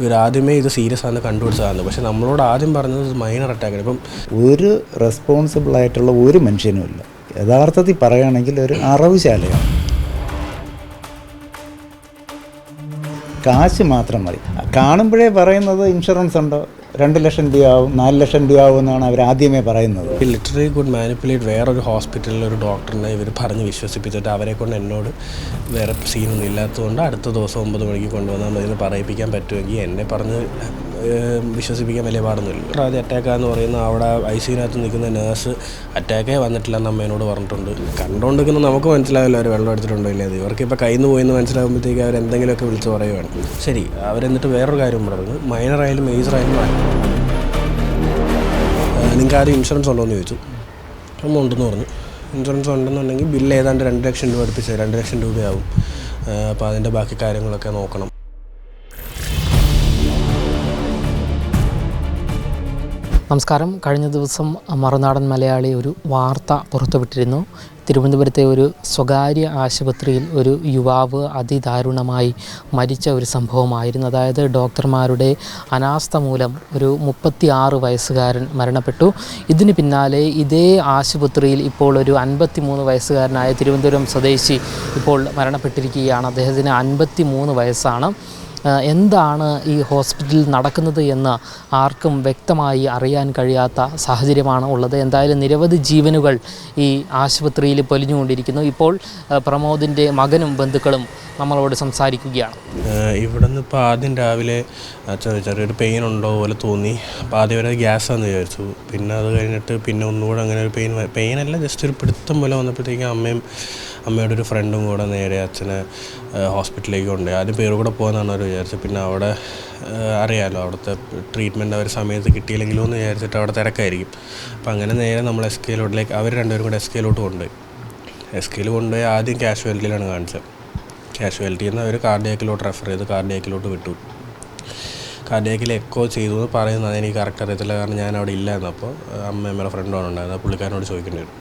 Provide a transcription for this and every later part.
ഇവർ ആദ്യമേ ഇത് സീരിയസ് ആണെന്ന് കണ്ടുപിടിച്ചതാണ്. പക്ഷേ നമ്മളോട് ആദ്യം പറഞ്ഞത് മൈനർ അറ്റാക്കാണ് ഇപ്പം ഒരു റെസ്പോൺസിബിൾ ആയിട്ടുള്ള ഒരു മനുഷ്യനുമില്ല യഥാർത്ഥത്തിൽ പറയുകയാണെങ്കിൽ ഒരു അറവുശാലയാണ്. കാശ് മാത്രം മതി. കാണുമ്പോഴേ പറയുന്നത് ഇൻഷുറൻസ് ഉണ്ടോ? രണ്ട് ലക്ഷം രൂപയാവും നാല് ലക്ഷം രൂപയാവും എന്നാണ് അവർ ആദ്യമേ പറയുന്നത്. ലിറ്ററി ഗുഡ് മാനിപ്പുലേറ്റ് വേറൊരു ഹോസ്പിറ്റലിൽ ഒരു ഡോക്ടറിനെ ഇവർ പറഞ്ഞ് വിശ്വസിപ്പിച്ചിട്ട് അവരെ കൊണ്ട് എന്നോട് വേറെ സീനൊന്നും ഇല്ലാത്തതുകൊണ്ട് അടുത്ത ദിവസം ഒമ്പത് മണിക്ക് കൊണ്ടുവന്നാൽ മതി എന്ന് പറയിപ്പിക്കാൻ പറ്റുമെങ്കിൽ എന്നെ പറഞ്ഞ് വിശ്വസിപ്പിക്കാൻ വലിയ പാടൊന്നുമില്ല. ആദ്യം അറ്റാക്കാന്ന് പറയുന്ന അവിടെ ഐ സിനകത്ത് നിൽക്കുന്ന നേഴ്സ് അറ്റാക്കേ വന്നിട്ടില്ല എന്ന് അമ്മേനോട് പറഞ്ഞിട്ടുണ്ട്. കണ്ടുകൊണ്ടിരിക്കുന്ന നമുക്ക് മനസ്സിലാവില്ല അവർ വെള്ളം എടുത്തിട്ടുണ്ടോ ഇല്ലേ അത് ഇവർക്ക് ഇപ്പോൾ കയ്യിൽ നിന്ന് പോയെന്ന് മനസ്സിലാകുമ്പോഴത്തേക്ക് അവർ എന്തെങ്കിലുമൊക്കെ വിളിച്ച് പറയുവാണ്. ശരി അവരെന്നിട്ട് വേറൊരു കാര്യം പറഞ്ഞു. മേജർ ആയാലും നിങ്ങൾക്ക് ആദ്യം ഇൻഷുറൻസ് ഉണ്ടോ എന്ന് ചോദിച്ചു. അപ്പം ഉണ്ടെന്ന് പറഞ്ഞു. ഇൻഷുറൻസ് ഉണ്ടെന്നുണ്ടെങ്കിൽ ബില്ല് ഏതാണ്ട് രണ്ട് ലക്ഷം രൂപ അടുപ്പിച്ച് രണ്ട് ലക്ഷം രൂപയാവും. അപ്പോൾ അതിന്റെ ബാക്കി കാര്യങ്ങളൊക്കെ നോക്കണം. നമസ്കാരം. കഴിഞ്ഞ ദിവസം മറുനാടൻ മലയാളി ഒരു വാർത്ത പുറത്തുവിട്ടിരുന്നു. തിരുവനന്തപുരത്തെ ഒരു സ്വകാര്യ ആശുപത്രിയിൽ ഒരു യുവാവ് അതിദാരുണമായി മരിച്ച ഒരു സംഭവമായിരുന്നു. അതായത് ഡോക്ടർമാരുടെ അനാസ്ഥ മൂലം ഒരു മുപ്പത്തി ആറ് വയസ്സുകാരൻ മരണപ്പെട്ടു. ഇതിന് പിന്നാലെ ഇതേ ആശുപത്രിയിൽ ഇപ്പോൾ ഒരു അൻപത്തി മൂന്ന് വയസ്സുകാരനായ തിരുവനന്തപുരം സ്വദേശി ഇപ്പോൾ മരണപ്പെട്ടിരിക്കുകയാണ്. അദ്ദേഹത്തിന് അൻപത്തി മൂന്ന് വയസ്സാണ്. എന്താണ് ഈ ഹോസ്പിറ്റലിൽ നടക്കുന്നത് എന്ന് ആർക്കും വ്യക്തമായി അറിയാൻ കഴിയാത്ത സാഹചര്യമാണ് ഉള്ളത്. എന്തായാലും നിരവധി ജീവനുകൾ ഈ ആശുപത്രിയിൽ പൊലിഞ്ഞുകൊണ്ടിരിക്കുന്നു. ഇപ്പോൾ പ്രമോദിന്റെ മകനും ബന്ധുക്കളും നമ്മളോട് സംസാരിക്കുകയാണ്. ഇവിടെ നിന്ന് ഇപ്പോൾ ആദ്യം രാവിലെ ചെറിയ ചെറിയൊരു പെയിൻ ഉണ്ടോ പോലെ തോന്നി. അപ്പോൾ ആദ്യം വരെ ഗ്യാസ് ആണെന്ന് വിചാരിച്ചു. പിന്നെ അത് കഴിഞ്ഞിട്ട് പിന്നെ ഒന്നുകൂടെ അങ്ങനെ ഒരു പെയിൻ പെയിനല്ല ജസ്റ്റ് ഒരു പിടുത്തം പോലെ വന്നപ്പോഴത്തേക്കും അമ്മയും അമ്മയുടെ ഒരു ഫ്രണ്ടും കൂടെ നേരെ അച്ഛനെ ഹോസ്പിറ്റലിലേക്ക് കൊണ്ടുപോയി. ആദ്യം പേര് കൂടെ പോകുന്നതാണ് അവർ വിചാരിച്ചത്. പിന്നെ അവിടെ അറിയാമല്ലോ അവിടുത്തെ ട്രീറ്റ്മെന്റ് അവർ സമയത്ത് കിട്ടിയില്ലെങ്കിലും എന്ന് വിചാരിച്ചിട്ട് അവിടെ തിരക്കായിരിക്കും. അപ്പം അങ്ങനെ നേരെ നമ്മൾ എസ് കെയിലോട്ടിലേക്ക് അവർ രണ്ടുപേരും കൂടെ എസ് കെയിലോട്ട് കൊണ്ടുപോയി. എസ് കെയിൽ കൊണ്ടുപോയി ആദ്യം കാഷ്വാലിറ്റിയിലാണ് കാണിച്ചത്. കാഷ്വാലിറ്റിയിൽ നിന്ന് അവർ കാർഡിയാക്കിലോട്ട് റെഫർ ചെയ്ത് കാർഡിയാക്കിലോട്ട് വിട്ടു. കാർഡിയാക്കിൽ എക്കോ ചെയ്തു എന്ന് പറയുന്നത് എനിക്ക് കറക്റ്റ് അറിയത്തില്ല. കാരണം ഞാൻ അവിടെ ഇല്ലായിരുന്നു. അപ്പോൾ അമ്മ അമ്മയുടെ ഫ്രണ്ടാണ് ഉണ്ടായിരുന്നത്. പുള്ളിക്കാരനോട് ചോദിക്കേണ്ടി വരും.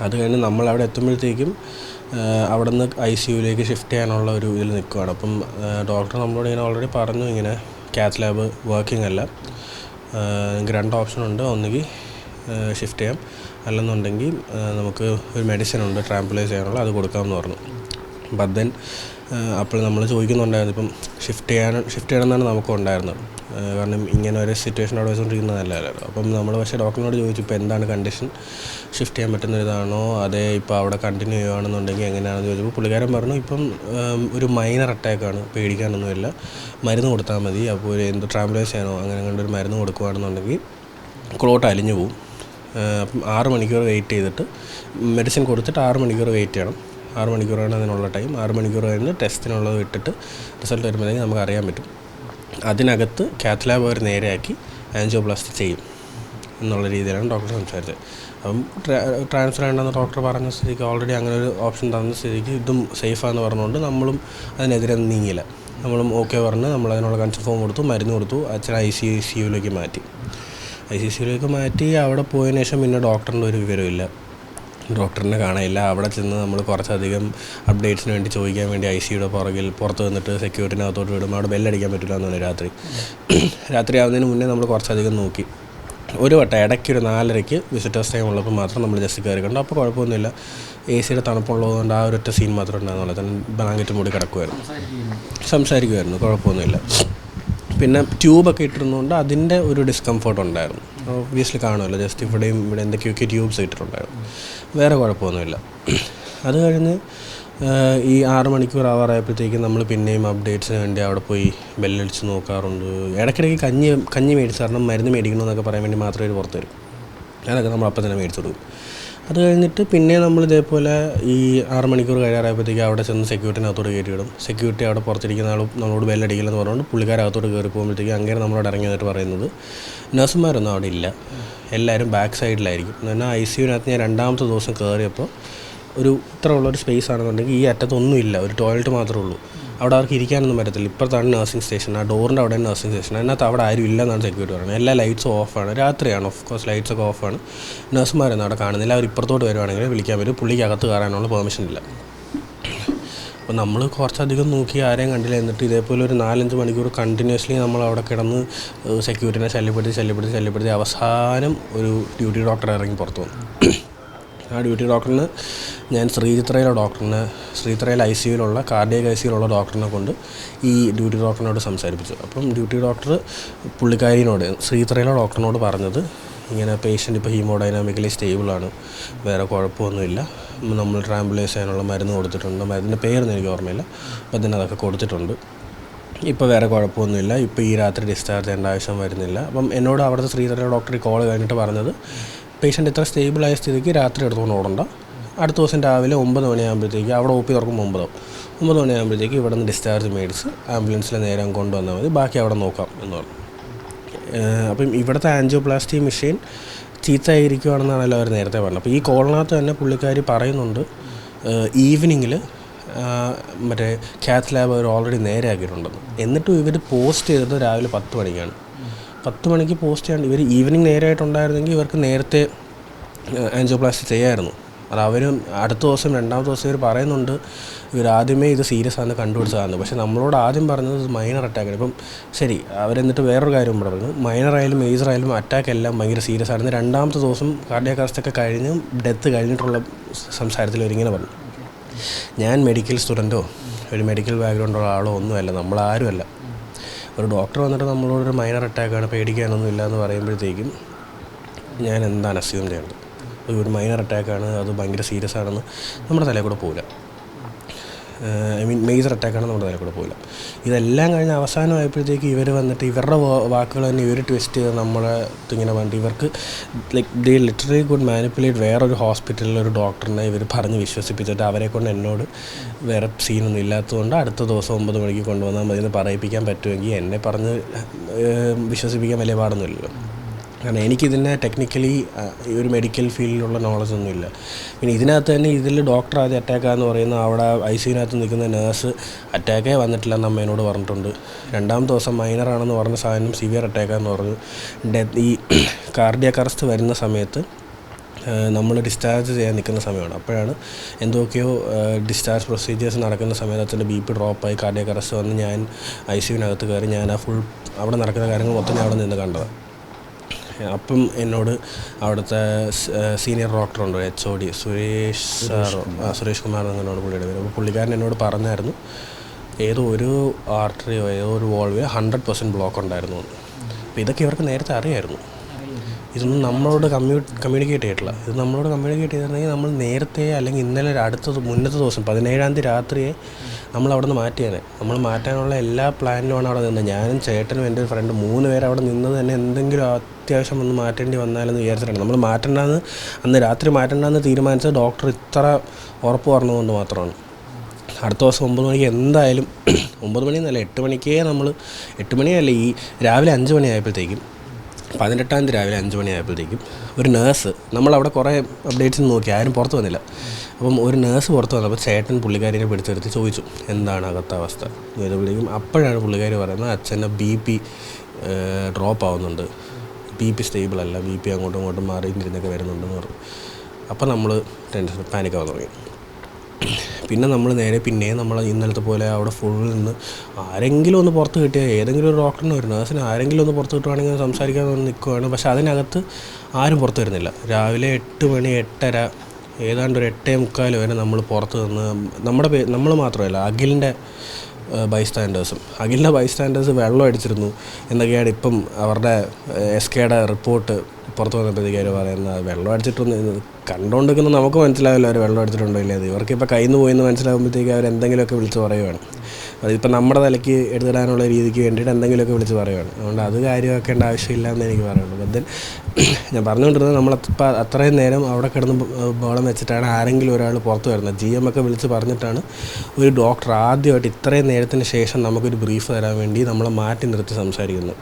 അത് കഴിഞ്ഞ് നമ്മൾ അവിടെ എത്തുമ്പോഴത്തേക്കും അവിടെ നിന്ന് ഐ സി ഷിഫ്റ്റ് ചെയ്യാനുള്ള ഒരു ഇതിൽ നിൽക്കുകയാണ് അപ്പം ഡോക്ടർ നമ്മളോട് ഇങ്ങനെ ഓൾറെഡി പറഞ്ഞു ഇങ്ങനെ കാത്ത് ലാബ് വർക്കിംഗ് അല്ല. നിങ്ങൾക്ക് രണ്ട് ഓപ്ഷൻ ഉണ്ട്. ഒന്നുകിൽ ഷിഫ്റ്റ് ചെയ്യാം. അല്ലെന്നുണ്ടെങ്കിൽ നമുക്ക് ഒരു മെഡിസിൻ ഉണ്ട് ട്രാമ്പുലൈസ് ചെയ്യാനുള്ള അത് കൊടുക്കാമെന്ന് പറഞ്ഞു. ബട്ട് ദെൻ അപ്പോൾ നമ്മൾ ചോദിക്കുന്നുണ്ടായിരുന്നു ഇപ്പം ഷിഫ്റ്റ് ചെയ്യാൻ ഷിഫ്റ്റ് ചെയ്യണമെന്നാണ് നമുക്ക് ഉണ്ടായിരുന്നത് ആ, കാരണം ഇങ്ങനെ ഒരു സിറ്റുവേഷൻ അവിടെ വെച്ചുകൊണ്ടിരിക്കുന്നതല്ലല്ലോ അപ്പം നമ്മൾ പക്ഷേ ഡോക്ടറിനോട് ചോദിച്ചു ഇപ്പോൾ എന്താണ് കണ്ടീഷൻ ഷിഫ്റ്റ് ചെയ്യാൻ പറ്റുന്ന ഇതാണോ? അതേ ഇപ്പോൾ അവിടെ കണ്ടിന്യൂ ചെയ്യുകയാണെന്നുണ്ടെങ്കിൽ എങ്ങനെയാണെന്ന് ചോദിച്ചപ്പോൾ പുള്ളിക്കാരൻ പറഞ്ഞു ഇപ്പം ഒരു മൈനർ അറ്റാക്കാണ് പേടിക്കാനൊന്നുമില്ല. മരുന്ന് കൊടുത്താൽ മതി. അപ്പോൾ ഒരു എന്ത് ചെയ്യാനോ അങ്ങനെ കണ്ടൊരു മരുന്ന് കൊടുക്കുകയാണെന്നുണ്ടെങ്കിൽ ക്ലോട്ട് അലിഞ്ഞു പോവും. അപ്പം ആറ് മണിക്കൂർ വെയിറ്റ് ചെയ്തിട്ട് മെഡിസിൻ കൊടുത്തിട്ട് ആറ് മണിക്കൂർ വെയിറ്റ് ചെയ്യണം. ആറ് മണിക്കൂറാണ് അതിനുള്ള ടൈം ആറ് മണിക്കൂർ കഴിഞ്ഞ് ടെസ്റ്റിനുള്ളത് വിട്ടിട്ട് റിസൾട്ട് വരുമ്പോഴത്തേക്കും നമുക്ക് അറിയാൻ പറ്റും. അതിനകത്ത് കാത്തലാബ് അവർ നേരെയാക്കി ആൻജിയോപ്ലാസ്റ്റി ചെയ്യും എന്നുള്ള രീതിയിലാണ് ഡോക്ടർ സംസാരിച്ചത്. അപ്പം ട്രാൻസ്ഫർ വേണ്ടെന്ന് ഡോക്ടർ പറഞ്ഞ സ്ഥിതിക്ക് ഓൾറെഡി അങ്ങനെ ഒരു ഓപ്ഷൻ തന്ന സ്ഥിതിക്ക് ഇതും സേഫാന്ന് പറഞ്ഞുകൊണ്ട് നമ്മളും അതിനെതിരെ നീങ്ങിയില്ല. നമ്മളും ഓക്കെ പറഞ്ഞ് നമ്മൾ അതിനുള്ള കൺസൾട്ട് ഫോം കൊടുത്തു മരുന്ന് കൊടുത്തു അച്ഛൻ ഐ സി സി യുവിലേക്ക് മാറ്റി. ഐ സി സിയിലേക്ക് മാറ്റി അവിടെ പോയതിനു ശേഷം പിന്നെ ഡോക്ടറിന്റെ ഒരു വിവരമില്ല ഡോക്ടറിനെ കാണാനില്ല. അവിടെ ചെന്ന് നമ്മൾ കുറച്ചധികം അപ്ഡേറ്റ്സിന് വേണ്ടി ചോദിക്കാൻ വേണ്ടി ഐ സിയുടെ പുറകിൽ പുറത്ത് വന്നിട്ട് സെക്യൂരിറ്റിനകത്തോട്ട് വിടും. അവിടെ ബെല്ലടിക്കാൻ പറ്റില്ല എന്ന് പറഞ്ഞു രാത്രി. രാത്രി ആവുന്നതിന് മുന്നേ നമ്മൾ കുറച്ചധികം നോക്കി. ഒരു വട്ടം ഇടയ്ക്ക് ഒരു നാലരയ്ക്ക് വിസിറ്റേഴ്സ് ടൈം ഉള്ളപ്പോൾ മാത്രം നമ്മൾ ജസ്റ്റ് കയറി കണ്ടു. അപ്പോൾ കുഴപ്പമൊന്നുമില്ല. എ സിയുടെ തണുപ്പുള്ളതുകൊണ്ട് ആ ഒരൊറ്റ സീൻ മാത്രം ഉണ്ടായിരുന്നുള്ളൂ തന്നെ ബ്ലാങ്കറ്റ് മൂടി കിടക്കുമായിരുന്നു സംസാരിക്കുമായിരുന്നു കുഴപ്പമൊന്നുമില്ല. പിന്നെ ട്യൂബൊക്കെ ഇട്ടിരുന്നതുകൊണ്ട് അതിന്റെ ഒരു ഡിസ്കംഫർട്ട് ഉണ്ടായിരുന്നു. ഒബ്വിയസ്ലി കാണുമല്ലോ. ജസ്റ്റ് ഇവിടെയും ഇവിടെ എന്തൊക്കെയൊക്കെ ട്യൂബ്സ് ഇട്ടിട്ടുണ്ടായിരുന്നു. വേറെ കുഴപ്പമൊന്നുമില്ല. അത് കഴിഞ്ഞ് ഈ ആറ് മണിക്കൂർ ആവാറായപ്പോഴത്തേക്കും നമ്മൾ പിന്നെയും അപ്ഡേറ്റ്സിന് വേണ്ടി അവിടെ പോയി ബെല്ലടിച്ച് നോക്കാറുണ്ട്. ഇടയ്ക്കിടയ്ക്ക് കഞ്ഞി കഞ്ഞി മേടിച്ച് കാരണം മരുന്ന് മേടിക്കണമെന്നൊക്കെ പറയാൻ വേണ്ടി മാത്രമേ പുറത്ത് വരും. അതൊക്കെ നമ്മൾ അപ്പം തന്നെ മേടിച്ചു കൊടുക്കും അത് കഴിഞ്ഞിട്ട് പിന്നെ നമ്മൾ ഇതേപോലെ ഈ ആറ് മണിക്കൂർ കഴിയാറായപ്പോഴത്തേക്ക് അവിടെ ചെന്ന് സെക്യൂരിറ്റിനകത്തോട്ട് കയറ്റി വിടും സെക്യൂരിറ്റി അവിടെ പുറത്തിരിക്കുന്ന ആൾ നമ്മളോട് ബെല്ലടിക്കില്ലെന്ന് പറഞ്ഞുകൊണ്ട് പുള്ളിക്കാരകത്തോട്ട് കയറി പോകുമ്പോഴത്തേക്ക് അങ്ങനെ നമ്മളോട് ഇറങ്ങി വന്നിട്ട് പറയുന്നത്. നഴ്സുമാരൊന്നും അവിടെ ഇല്ല. എല്ലാവരും ബാക്ക് സൈഡിലായിരിക്കും എന്ന് പറഞ്ഞാൽ ഐ സിയുവിനകത്ത് ഞാൻ രണ്ടാമത്തെ ദിവസം കയറിയപ്പോൾ ഒരു ഇത്ര ഉള്ളൊരു സ്പേസ് ആണെന്നുണ്ടെങ്കിൽ ഈ അറ്റത്തൊന്നും ഇല്ല ഒരു ടോയ്ലറ്റ് മാത്രമേ ഉള്ളൂ. അവിടെ അവർക്ക് ഇരിക്കാനൊന്നും പറ്റത്തില്ല. ഇപ്പുറത്താണ് നഴ്സിംഗ് സ്റ്റേഷൻ ആ ഡോറിന്റെ അവിടെ നഴ്സിംഗ് സ്റ്റേഷൻ അതിനകത്ത് അവിടെ ആരും ഇല്ലെന്നാണ് സെക്യൂരിറ്റി പറയുന്നത്. എല്ലാ ലൈറ്റ്സും ഓഫാണ് രാത്രിയാണ് ഓഫ് കോഴ്സ് ലൈറ്റ്സ് ഒക്കെ ഓഫാണ് നഴ്സുമാരൊന്നും അവിടെ കാണുന്നില്ല. അവർ ഇപ്പുറത്തോട്ട് വരുവാണെങ്കിൽ വിളിക്കാൻ വരും. പുള്ളിക്ക് അകത്ത് കയറാനുള്ള പെർമിഷൻ ഇല്ല. അപ്പോൾ നമ്മൾ കുറച്ചധികം നോക്കി ആരെയും കണ്ടില്ല. എന്നിട്ട് ഇതേപോലെ ഒരു നാലഞ്ച് മണിക്കൂർ കണ്ടിന്യൂസ്ലി നമ്മൾ അവിടെ കിടന്ന് സെക്യൂരിറ്റിനെ ശല്യപ്പെടുത്തി ശല്യപ്പെടുത്തി ശല്യപ്പെടുത്തി അവസാനം ഒരു ഡ്യൂട്ടി ഡോക്ടർ ഇറങ്ങി പുറത്തു വന്നു. ആ ഡ്യൂട്ടി ഡോക്ടറിന് ഞാൻ ശ്രീചിത്രയിലെ ഡോക്ടറിന് ശ്രീചിത്രയിലെ ഐ സിയിലുള്ള കാർഡിയക് ഐ സിയിലുള്ള ഡോക്ടറിനെ കൊണ്ട് ഈ ഡ്യൂട്ടി ഡോക്ടറിനോട് സംസാരിപ്പിച്ചു. അപ്പം ഡ്യൂട്ടി ഡോക്ടർ പുള്ളിക്കാരിനോട് ശ്രീചിത്രയിലെ ഡോക്ടറിനോട് പറഞ്ഞത് ഇങ്ങനെ പേഷ്യന്റ് ഇപ്പോൾ ഹീമോഡൈനാമിക്കലി സ്റ്റേബിളാണ് വേറെ കുഴപ്പമൊന്നുമില്ല നമ്മൾ ട്രാമ്പുലേസ് ചെയ്യാനുള്ള മരുന്ന് കൊടുത്തിട്ടുണ്ട് മരുന്നിന്റെ പേരൊന്നും എനിക്ക് ഓർമ്മയില്ല അപ്പം തന്നെ അതൊക്കെ കൊടുത്തിട്ടുണ്ട്. ഇപ്പോൾ വേറെ കുഴപ്പമൊന്നുമില്ല ഇപ്പോൾ ഈ രാത്രി ഡിസ്ചാർജ് ചെയ്യേണ്ട ആവശ്യം വരുന്നില്ല. അപ്പം എന്നോട് അവിടുത്തെ ശ്രീധര ഡോക്ടർ കോൾ കഴിഞ്ഞിട്ട് പറഞ്ഞത് പേഷ്യന്റ് ഇത്ര സ്റ്റേബിളായ സ്ഥിതിക്ക് രാത്രി എടുത്തുകൊണ്ട് ഓടണ്ട. അടുത്ത ദിവസം രാവിലെ ഒമ്പത് മണിയാകുമ്പോഴത്തേക്ക് അവിടെ ഒ പി തുറക്കുമ്പോൾ ഒമ്പതാവും ഒമ്പത് മണിയാകുമ്പോഴത്തേക്ക് ഇവിടെ നിന്ന് ഡിസ്ചാർജ് മേടിച്ച് ആംബുലൻസിൽ നേരം കൊണ്ടുവന്നാൽ മതി. ബാക്കി അവിടെ നോക്കാം എന്ന് പറഞ്ഞു. അപ്പം ഇവിടുത്തെ ആൻജിയോപ്ലാസ്റ്റി മെഷീൻ ചീത്തയായിരിക്കുവാണെന്നാണല്ലോ അവർ നേരത്തെ പറഞ്ഞത്. അപ്പോൾ ഈ കോളിനകത്ത് തന്നെ പുള്ളിക്കാരി പറയുന്നുണ്ട് ഈവനിങ്ങിൽ മറ്റേ കാത്ത് ലാബ് അവർ ഓൾറെഡി നേരെ ആക്കിയിട്ടുണ്ടെന്ന് എന്നിട്ടും ഇവർ പോസ്റ്റ് ചെയ്തത് രാവിലെ പത്ത് മണിക്കാണ്. പത്ത് മണിക്ക് പോസ്റ്റ് ചെയ്യാണ്ട് ഇവർ ഈവനിങ് നേരമായിട്ടുണ്ടായിരുന്നെങ്കിൽ ഇവർക്ക് നേരത്തെ ആൻജിയോപ്ലാസ്റ്റി ചെയ്യായിരുന്നു. അത് അവരും അടുത്ത ദിവസം രണ്ടാമത്തെ ദിവസം ഇവർ പറയുന്നുണ്ട് ഇവർ ആദ്യമേ ഇത് സീരിയസ് ആണെന്ന് കണ്ടുപിടിച്ചതാണ് പക്ഷേ നമ്മളോട് ആദ്യം പറഞ്ഞത് മൈനർ അറ്റാക്കാണ് ഇപ്പം ശരി അവരെന്നിട്ട് വേറൊരു കാര്യം പറഞ്ഞു. മൈനർ ആയാലും മേജർ ആയാലും അറ്റാക്ക് എല്ലാം ഭയങ്കര സീരിയസ് ആയിരുന്നു. രണ്ടാമത്തെ ദിവസം കാർഡിയാക് അറസ്റ്റൊക്കെ കഴിഞ്ഞ് ഡെത്ത് കഴിഞ്ഞിട്ടുള്ള സംസാരത്തിൽ ഇവരിങ്ങനെ പറഞ്ഞു. ഞാൻ മെഡിക്കൽ സ്റ്റുഡന്റോ ഒരു മെഡിക്കൽ ബാക്ക്ഗ്രൗണ്ടുള്ള ആളോ ഒന്നുമല്ല. നമ്മളാരുമല്ല. ഒരു ഡോക്ടർ വന്നിട്ട് നമ്മളോടൊരു മൈനർ അറ്റാക്കാണ് പേടിക്കാനൊന്നും ഇല്ല എന്ന് പറയുമ്പോഴത്തേക്കും ഞാൻ എന്താണ് അസ്യൂം ചെയ്യേണ്ടത്? ഒരു മൈനർ അറ്റാക്കാണ് അത് ഭയങ്കര സീരിയസ് ആണെന്ന് നമ്മുടെ തലയിൽ കൂടെ പോകില്ല ഐ മീൻ മേജർ അറ്റാക്കാണ് നമ്മുടെ തലക്കൂടെ പോയില്ല. ഇതെല്ലാം കഴിഞ്ഞ് അവസാനമായപ്പോഴത്തേക്ക് ഇവർ വന്നിട്ട് ഇവരുടെ വാക്കുകൾ തന്നെ ഇവർ ട്വിസ്റ്റ് ചെയ്ത് നമ്മളെ ഇങ്ങനെ വേണ്ടി ഇവർക്ക് like they literally could manipulate വേറൊരു ഹോസ്പിറ്റലിൽ ഒരു ഡോക്ടറിനെ ഇവർ പറഞ്ഞ് വിശ്വസിപ്പിച്ചിട്ട് അവരെ കൊണ്ട് എന്നോട് വേറെ സീനൊന്നും ഇല്ലാത്തതുകൊണ്ട് അടുത്ത ദിവസം ഒമ്പത് മണിക്ക് കൊണ്ടുവന്നാൽ മതി എന്ന് പറയിപ്പിക്കാൻ പറ്റുമെങ്കിൽ എന്നെ പറഞ്ഞ് വിശ്വസിപ്പിക്കാൻ വലിയ പാടൊന്നുമില്ലല്ലോ. കാരണം എനിക്കിതിനെ ടെക്നിക്കലി ഈ ഒരു മെഡിക്കൽ ഫീൽഡിലുള്ള നോളജ് ഒന്നുമില്ല പിന്നെ ഇതിനകത്ത് തന്നെ ഇതിൽ ഡോക്ടർ ആദ്യം അറ്റാക്കാന്ന് പറയുന്ന അവിടെ ഐ സിനകത്ത് നിൽക്കുന്ന നേഴ്സ് അറ്റാക്കേ വന്നിട്ടില്ലെന്ന് അമ്മേനോട് പറഞ്ഞിട്ടുണ്ട്. രണ്ടാമത്തെ ദിവസം മൈനറാണെന്ന് പറഞ്ഞ സാധനം സിവിയർ അറ്റാക്കാന്ന് പറഞ്ഞു. ഡെത്ത് ഈ കാർഡിയാക് അറസ്റ്റ് വരുന്ന സമയത്ത് നമ്മൾ ഡിസ്ചാർജ് ചെയ്യാൻ നിൽക്കുന്ന സമയമാണ്. അപ്പോഴാണ് എന്തൊക്കെയോ ഡിസ്ചാർജ് പ്രൊസീജിയേഴ്സ് നടക്കുന്ന സമയത്ത് അച്ഛന്റെ ബി പി ഡ്രോപ്പായി കാർഡിയാക് അറസ്റ്റ് വന്ന് ഞാൻ ഐ സിയുവിനകത്ത് കയറി ഞാൻ ആ ഫുൾ അവിടെ നടക്കുന്ന കാര്യങ്ങൾ മൊത്തം ഞാൻ അവിടെ നിന്ന് കണ്ടതാണ്. അപ്പം എന്നോട് അവിടുത്തെ സീനിയർ ഡോക്ടറുണ്ട് എച്ച് ഒ ഡി സുരേഷ് സാറോ സുരേഷ് കുമാർ. എന്നോട് പുള്ളിയുടെ പേര്. അപ്പോൾ പുള്ളിക്കാരൻ എന്നോട് പറഞ്ഞായിരുന്നു ഏതോ ഒരു ആർട്ടറിയോ ഏതോ ഒരു വോൾവേ ഹൺഡ്രഡ് പെർസെന്റ് ബ്ലോക്ക് ഉണ്ടായിരുന്നു എന്ന്. അപ്പോൾ ഇതൊക്കെ ഇവർക്ക് നേരത്തെ അറിയായിരുന്നു. ഇതൊന്നും നമ്മളോട് കമ്മ്യൂ കമ്മ്യൂണിക്കേറ്റ് ചെയ്തിട്ടില്ല. ഇത് നമ്മളോട് കമ്മ്യൂണിക്കേറ്റ് ചെയ്തിട്ടുണ്ടെങ്കിൽ നമ്മൾ നേരത്തെ അല്ലെങ്കിൽ ഇന്നലെ അടുത്ത മുന്നത്തെ ദിവസം പതിനേഴാം തീയതി രാത്രിയെ നമ്മൾ അവിടെ നിന്ന് മാറ്റിയാണ് നമ്മൾ മാറ്റാനുള്ള എല്ലാ പ്ലാനിലുമാണ് അവിടെ നിന്നത്. ഞാനും ചേട്ടനും എന്റെ ഒരു ഫ്രണ്ട് മൂന്ന് പേര് അവിടെ നിന്നത് തന്നെ എന്തെങ്കിലും അത്യാവശ്യം ഒന്ന് മാറ്റേണ്ടി വന്നാലെന്ന് വിചാരിച്ചിട്ടാണ്. നമ്മൾ മാറ്റണ്ടെന്ന് അന്ന് രാത്രി മാറ്റണ്ടെന്ന് തീരുമാനിച്ചത് ഡോക്ടർ ഇത്ര ഉറപ്പ് പറഞ്ഞതുകൊണ്ട് മാത്രമാണ്. അടുത്ത ദിവസം ഒമ്പത് മണിക്ക് എന്തായാലും ഒമ്പത് മണിന്നല്ല എട്ട് മണിക്കേ നമ്മൾ എട്ട് മണിയല്ല ഈ രാവിലെ അഞ്ച് മണിയായപ്പോഴത്തേക്കും പതിനെട്ടാം തീയതി രാവിലെ അഞ്ച് മണിയായപ്പോഴത്തേക്കും ഒരു നേഴ്സ് നമ്മളവിടെ കുറേ അപ്ഡേറ്റ്സ് നോക്കി ആരും പുറത്ത് വന്നില്ല. അപ്പം ഒരു നേഴ്സ് പുറത്ത് വന്നപ്പോൾ ചേട്ടൻ പുള്ളിക്കാരിനെ പിടിച്ചെടുത്ത് ചോദിച്ചു എന്താണ് അകത്ത അവസ്ഥ? ചെയ്തപ്പോഴേക്കും അപ്പോഴാണ് പുള്ളിക്കാരി പറയുന്നത് അച്ഛന്റെ ബി പി ഡ്രോപ്പ് ആവുന്നുണ്ട്. ബി പി സ്റ്റേബിൾ അല്ല ബി പി അങ്ങോട്ടും ഇങ്ങോട്ടും മാറി തിരിഞ്ഞൊക്കെ വരുന്നുണ്ടെന്ന് പറഞ്ഞു. അപ്പോൾ നമ്മൾ ടെൻഷൻ പാനിക്കാവാൻ തുടങ്ങി. പിന്നെ നമ്മൾ നേരെ പിന്നെയും നമ്മൾ ഇന്നലത്തെ പോലെ അവിടെ ഫുൾ നിന്ന് ആരെങ്കിലും ഒന്ന് പുറത്ത് കിട്ടിയാൽ ഏതെങ്കിലും ഒരു ഡോക്ടറിന് ഒരു നേഴ്സിന് ആരെങ്കിലും ഒന്ന് പുറത്ത് കിട്ടുവാണെങ്കിൽ സംസാരിക്കാൻ നിൽക്കുകയാണ് പക്ഷെ അതിനകത്ത് ആരും പുറത്ത് വരുന്നില്ല. രാവിലെ എട്ട് മണി എട്ടര ഏതാണ്ട് ഒരു എട്ടേ മുക്കാൽ വരെ നമ്മൾ പുറത്ത് നിന്ന് നമ്മുടെ പേ നമ്മൾ മാത്രമല്ല അഖിലിന്റെ ബൈസ്റ്റാൻഡേഴ്സും അഖിലിന്റെ ബൈസ്റ്റാൻഡേഴ്സ് വെള്ളം അടിച്ചിരുന്നു എന്നൊക്കെയാണ് ഇപ്പം അവരുടെ എസ് കെയുടെ റിപ്പോർട്ട് പുറത്ത് വന്നപ്പോഴത്തേക്കും അവർ പറയുന്നത് വെള്ളം അടിച്ചിട്ടൊന്നും കണ്ടുകൊണ്ടിരിക്കുന്ന നമുക്ക് മനസ്സിലാവില്ല അവർ വെള്ളം അടിച്ചിട്ടുണ്ടോ ഇല്ലേ ഇവർക്ക് ഇപ്പോൾ കയ്യിൽ നിന്ന് പോയെന്ന് മനസ്സിലാകുമ്പോഴത്തേക്ക് അവർ എന്തെങ്കിലുമൊക്കെ വിളിച്ച് പറയുവാണ്. അതിപ്പോൾ നമ്മുടെ തലയ്ക്ക് എടുത്തിടാനുള്ള രീതിക്ക് വേണ്ടിയിട്ട് എന്തെങ്കിലുമൊക്കെ വിളിച്ച് പറയുവാണ്. അതുകൊണ്ട് അത് കാര്യമാക്കേണ്ട ആവശ്യമില്ല എന്ന് എനിക്ക് പറയുള്ളൂ. ബദൽ ഞാൻ പറഞ്ഞുകൊണ്ടിരുന്നത് നമ്മളിപ്പോൾ അത്രയും നേരം അവിടെ കിടന്ന് ബോളം വെച്ചിട്ടാണ് ആരെങ്കിലും ഒരാൾ പുറത്ത് വരുന്നത്. ജി എം ഒക്കെ വിളിച്ച് പറഞ്ഞിട്ടാണ് ഒരു ഡോക്ടർ ആദ്യമായിട്ട് ഇത്രയും നേരത്തിന് ശേഷം നമുക്കൊരു ബ്രീഫ് തരാൻ വേണ്ടി നമ്മളെ മാറ്റി നിർത്തി സംസാരിക്കുന്നത്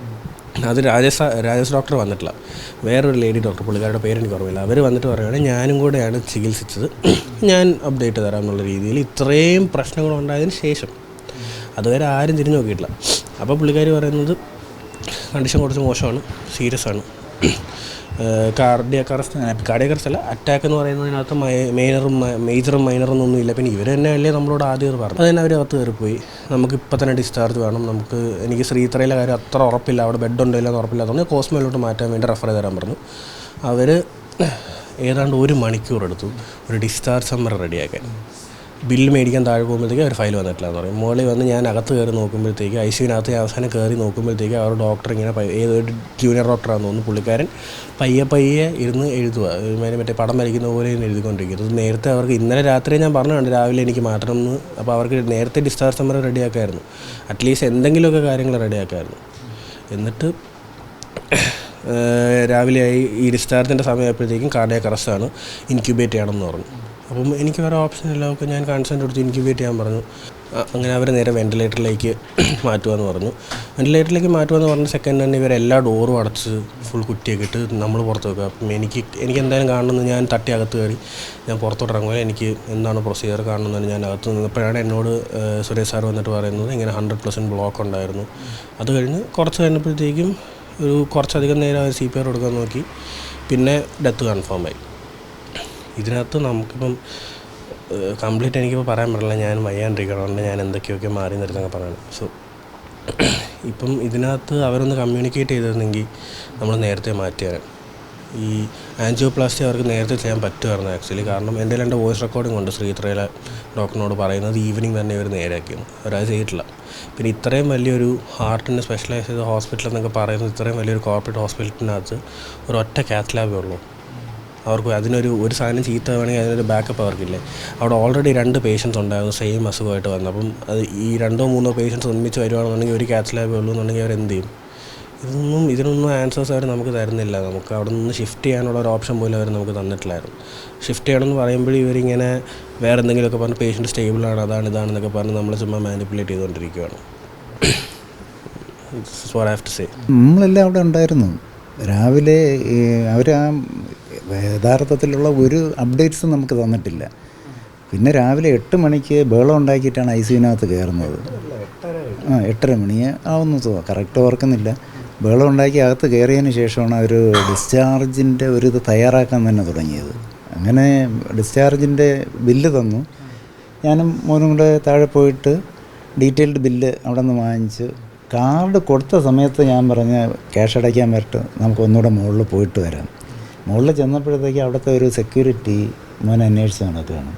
അത് രാജേഷ് രാജേഷ് ഡോക്ടർ വന്നിട്ടില്ല. വേറൊരു ലേഡി ഡോക്ടർ പുള്ളിക്കാരുടെ പേര് എനിക്ക് ഓർമ്മയില്ല. അവർ വന്നിട്ട് പറയുകയാണെങ്കിൽ ഞാനും കൂടെയാണ് ചികിത്സിച്ചത്. ഞാൻ അപ്ഡേറ്റ് തരാം എന്നുള്ള രീതിയിൽ ഇത്രയും പ്രശ്നങ്ങളുണ്ടായതിന് ശേഷം. അതുവരെ ആരും തിരിഞ്ഞു നോക്കിയിട്ടില്ല. അപ്പോൾ പുള്ളിക്കാർ പറയുന്നത് കണ്ടീഷൻ കുറച്ച് മോശമാണ് സീരിയസ് ആണ്. കാർഡിയക് അറസ്റ്റ് കാർഡിയാക് അറസ്റ്റ് അല്ല അറ്റാക്ക് എന്ന് പറയുന്നതിനകത്ത് മേജറും മേജറും മൈനറും ഒന്നും ഇല്ല പിന്നെ ഇവർ തന്നെ അല്ലേ നമ്മളോട് ആദ്യം പറഞ്ഞു അത് തന്നെ അവർ അകത്ത് കയറിപ്പോയി. നമുക്ക് ഇപ്പം തന്നെ ഡിസ്ചാർജ് വേണം. നമുക്ക് എനിക്ക് ശ്രീത്രയിലെ കാര്യം അത്ര ഉറപ്പില്ല. അവിടെ ബെഡ് ഉണ്ടോ ഇല്ലെന്ന് ഉറപ്പില്ലാത്തതുകൊണ്ട് കോസ്മയിലോട്ട് മാറ്റാൻ വേണ്ടി റെഫർ ചെയ്ത് തരാൻ പറഞ്ഞു. അവർ ഏതാണ്ട് ഒരു മണിക്കൂർ എടുത്തു ഒരു ഡിസ്ചാർജ് സമ്മർ റെഡിയാക്കാൻ ബില്ല് മേടിക്കാൻ താഴെ പോകുമ്പോഴത്തേക്ക് അവർ ഫയൽ വന്നിട്ടില്ല എന്ന് പറയും. മുകളിൽ വന്ന് ഞാൻ അകത്ത് കയറി നോക്കുമ്പോഴത്തേക്ക് ഐ സിയുവിനകത്ത് അവസാനം കയറി നോക്കുമ്പോഴത്തേക്ക് അവർ ഡോക്ടർ ഇങ്ങനെ ഏത് ജൂനിയർ ഡോക്ടറാണെന്ന് തോന്നുന്നു പുള്ളിക്കാരൻ പയ്യെ പയ്യെ ഇരുന്ന് എഴുതുക മറ്റേ പടം വരയ്ക്കുന്ന പോലെ ഇരുന്ന് എഴുതിക്കൊണ്ടിരിക്കുന്നത് നേരത്തെ അവർക്ക് ഇന്നലെ രാത്രി ഞാൻ പറഞ്ഞതാണ് രാവിലെ എനിക്ക് മാറ്റണം എന്ന് അപ്പോൾ അവർക്ക് നേരത്തെ ഡിസ്ചാർജ് സമ്മർ റെഡിയാക്കായിരുന്നു. അറ്റ്ലീസ്റ്റ് എന്തെങ്കിലുമൊക്കെ കാര്യങ്ങൾ റെഡിയാക്കായിരുന്നു. എന്നിട്ട് രാവിലെയായി ഈ ഡിസ്ചാർജിന്റെ സമയമായപ്പോഴത്തേക്കും കാർഡിയാക് അറസ്റ്റാണ് ഇൻക്യുബേറ്റ് ചെയ്യണമെന്ന് പറഞ്ഞു. അപ്പം എനിക്ക് വേറെ ഓപ്ഷൻ ഇല്ല. ഒക്കെ ഞാൻ കൺസെന്റ് കൊടുത്ത്. ഇൻക്യുബേറ്റ് ചെയ്യാൻ പറഞ്ഞു. അങ്ങനെ അവർ നേരെ വെന്റിലേറ്ററിലേക്ക് മാറ്റുമെന്ന് പറഞ്ഞു. വെന്റിലേറ്ററിലേക്ക് മാറ്റുമെന്ന് പറഞ്ഞ സെക്കൻഡ് തന്നെ ഇവർ എല്ലാ ഡോറും അടച്ച് ഫുൾ കുറ്റിയൊക്കെ ഇട്ട് നമ്മൾ പുറത്ത് വെക്കുക. അപ്പം എനിക്ക് എനിക്ക് എന്തായാലും കാണണമെന്ന് ഞാൻ തട്ടി അകത്ത് കയറി ഞാൻ പുറത്തോട്ട് ഇറങ്ങുമ്പോൾ എനിക്ക് എന്താണ് പ്രൊസീജിയർ കാണണമെന്ന് ഞാൻ അകത്ത് നിന്നപ്പോഴാണ് എന്നോട് സുരേഷ് സാർ വന്നിട്ട് പറയുന്നത്. ഇങ്ങനെ ഹൺഡ്രഡ് പെർസെന്റ് ബ്ലോക്ക് ഉണ്ടായിരുന്നു. അത് കഴിഞ്ഞ് കുറച്ച് കഴിഞ്ഞപ്പോഴത്തേക്കും ഒരു കുറച്ചധികം നേരം അവർ സി പി ആർ കൊടുക്കാൻ നോക്കി. പിന്നെ ഡെത്ത് കൺഫേം ആയി. ഇതിനകത്ത് നമുക്കിപ്പം കംപ്ലീറ്റ് എനിക്കിപ്പോൾ പറയാൻ പറ്റില്ല. ഞാൻ വയ്യാണ്ടിരിക്കണോണ്ട് ഞാൻ എന്തൊക്കെയൊക്കെ മാറി നിർത്തുന്നൊക്കെ പറയണം. സോ ഇപ്പം ഇതിനകത്ത് അവരൊന്ന് കമ്മ്യൂണിക്കേറ്റ് ചെയ്തിരുന്നെങ്കിൽ നമ്മൾ നേരത്തെ മാറ്റിയാണ് ഈ ആൻജിയോപ്ലാസ്റ്റി അവർക്ക് നേരത്തെ ചെയ്യാൻ പറ്റുമായിരുന്നു ആക്ച്വലി കാരണം എന്റെ രണ്ട് വോയിസ് റെക്കോർഡിംഗ് ഉണ്ട് ശ്രീത്രയിലെ ഡോക്ടറിനോട് പറയുന്നത് ഈവനിങ് തന്നെ ഇവർ നേരെയാക്കിയിരുന്നു അവരത് ചെയ്തിട്ടില്ല. പിന്നെ ഇത്രയും വലിയൊരു ഹാർട്ടിന് സ്പെഷ്യലൈസ് ചെയ്ത ഹോസ്പിറ്റൽ എന്നൊക്കെ പറയുന്നത് ഇത്രയും വലിയൊരു കോർപ്പറേറ്റ് ഹോസ്പിറ്റലിനകത്ത് ഒരൊറ്റ കാത്ത് ലാബേ ഉള്ളൂ. അവർക്ക് അതിനൊരു ഒരു സാധനം ചീത്ത വേണമെങ്കിൽ അതിനൊരു ബാക്കപ്പ് അവർക്കില്ലേ. അവിടെ ഓൾറെഡി രണ്ട് പേഷ്യൻസ് ഉണ്ടായിരുന്നു സെയിം അസുഖമായിട്ട് വന്നു. അപ്പം അത് ഈ രണ്ടോ മൂന്നോ പേഷ്യൻസ് ഒന്നിച്ച് വരുവാണെന്നുണ്ടെങ്കിൽ ഒരു ക്യാച്ച് ലാബേ ഉള്ളൂ എന്നുണ്ടെങ്കിൽ അവർ എന്ത് ചെയ്യും? ഇതൊന്നും ഇതിനൊന്നും ആൻസേഴ്സ് അവർ നമുക്ക് തരുന്നില്ല. നമുക്ക് അവിടെ നിന്ന് ഷിഫ്റ്റ് ചെയ്യാനുള്ള ഒരു ഓപ്ഷൻ പോലും അവർ നമുക്ക് തന്നിട്ടില്ലായിരുന്നു. ഷിഫ്റ്റ് ചെയ്യണമെന്ന് പറയുമ്പോൾ ഇവരിങ്ങനെ വേറെ എന്തെങ്കിലുമൊക്കെ പറഞ്ഞ് പേഷ്യന്റ് സ്റ്റേബിളാണ് അതാണ് ഇതാണെന്നൊക്കെ പറഞ്ഞ് നമ്മൾ ചുമ്മാ മാനിപ്പുലേറ്റ് ചെയ്തുകൊണ്ടിരിക്കുകയാണ് നമ്മളെല്ലാം അവിടെ ഉണ്ടായിരുന്നു. രാവിലെ അവർ ആ യഥാർത്ഥത്തിലുള്ള ഒരു അപ്ഡേറ്റ്സും നമുക്ക് തന്നിട്ടില്ല. പിന്നെ രാവിലെ എട്ട് മണിക്ക് ബേളം ഉണ്ടാക്കിയിട്ടാണ് ഐ സിയുനകത്ത് കയറുന്നത്. ആ എട്ടര മണി. ആവുന്നു കറക്റ്റ് ഓർക്കുന്നില്ല. ബേളം ഉണ്ടാക്കി അകത്ത് കയറിയതിന് ശേഷമാണ് അവർ ഡിസ്ചാർജിന്റെ ഒരു ഇത് തയ്യാറാക്കാൻ തന്നെ തുടങ്ങിയത്. അങ്ങനെ ഡിസ്ചാർജിന്റെ ബില്ല് തന്നു. ഞാനും മോനും കൂടെ താഴെ പോയിട്ട് ഡീറ്റെയിൽഡ് ബില്ല് അവിടെ നിന്ന് വാങ്ങിച്ച് കാർഡ് കൊടുത്ത സമയത്ത് ഞാൻ പറഞ്ഞ ക്യാഷ് അടയ്ക്കാൻ വരട്ടെ. നമുക്ക് ഒന്നുകൂടെ മുകളിൽ പോയിട്ട് വരാം. മുകളിൽ ചെന്നപ്പോഴത്തേക്ക് അവിടുത്തെ ഒരു സെക്യൂരിറ്റി മോൻ അന്വേഷിച്ച് നടക്കുകയാണ്.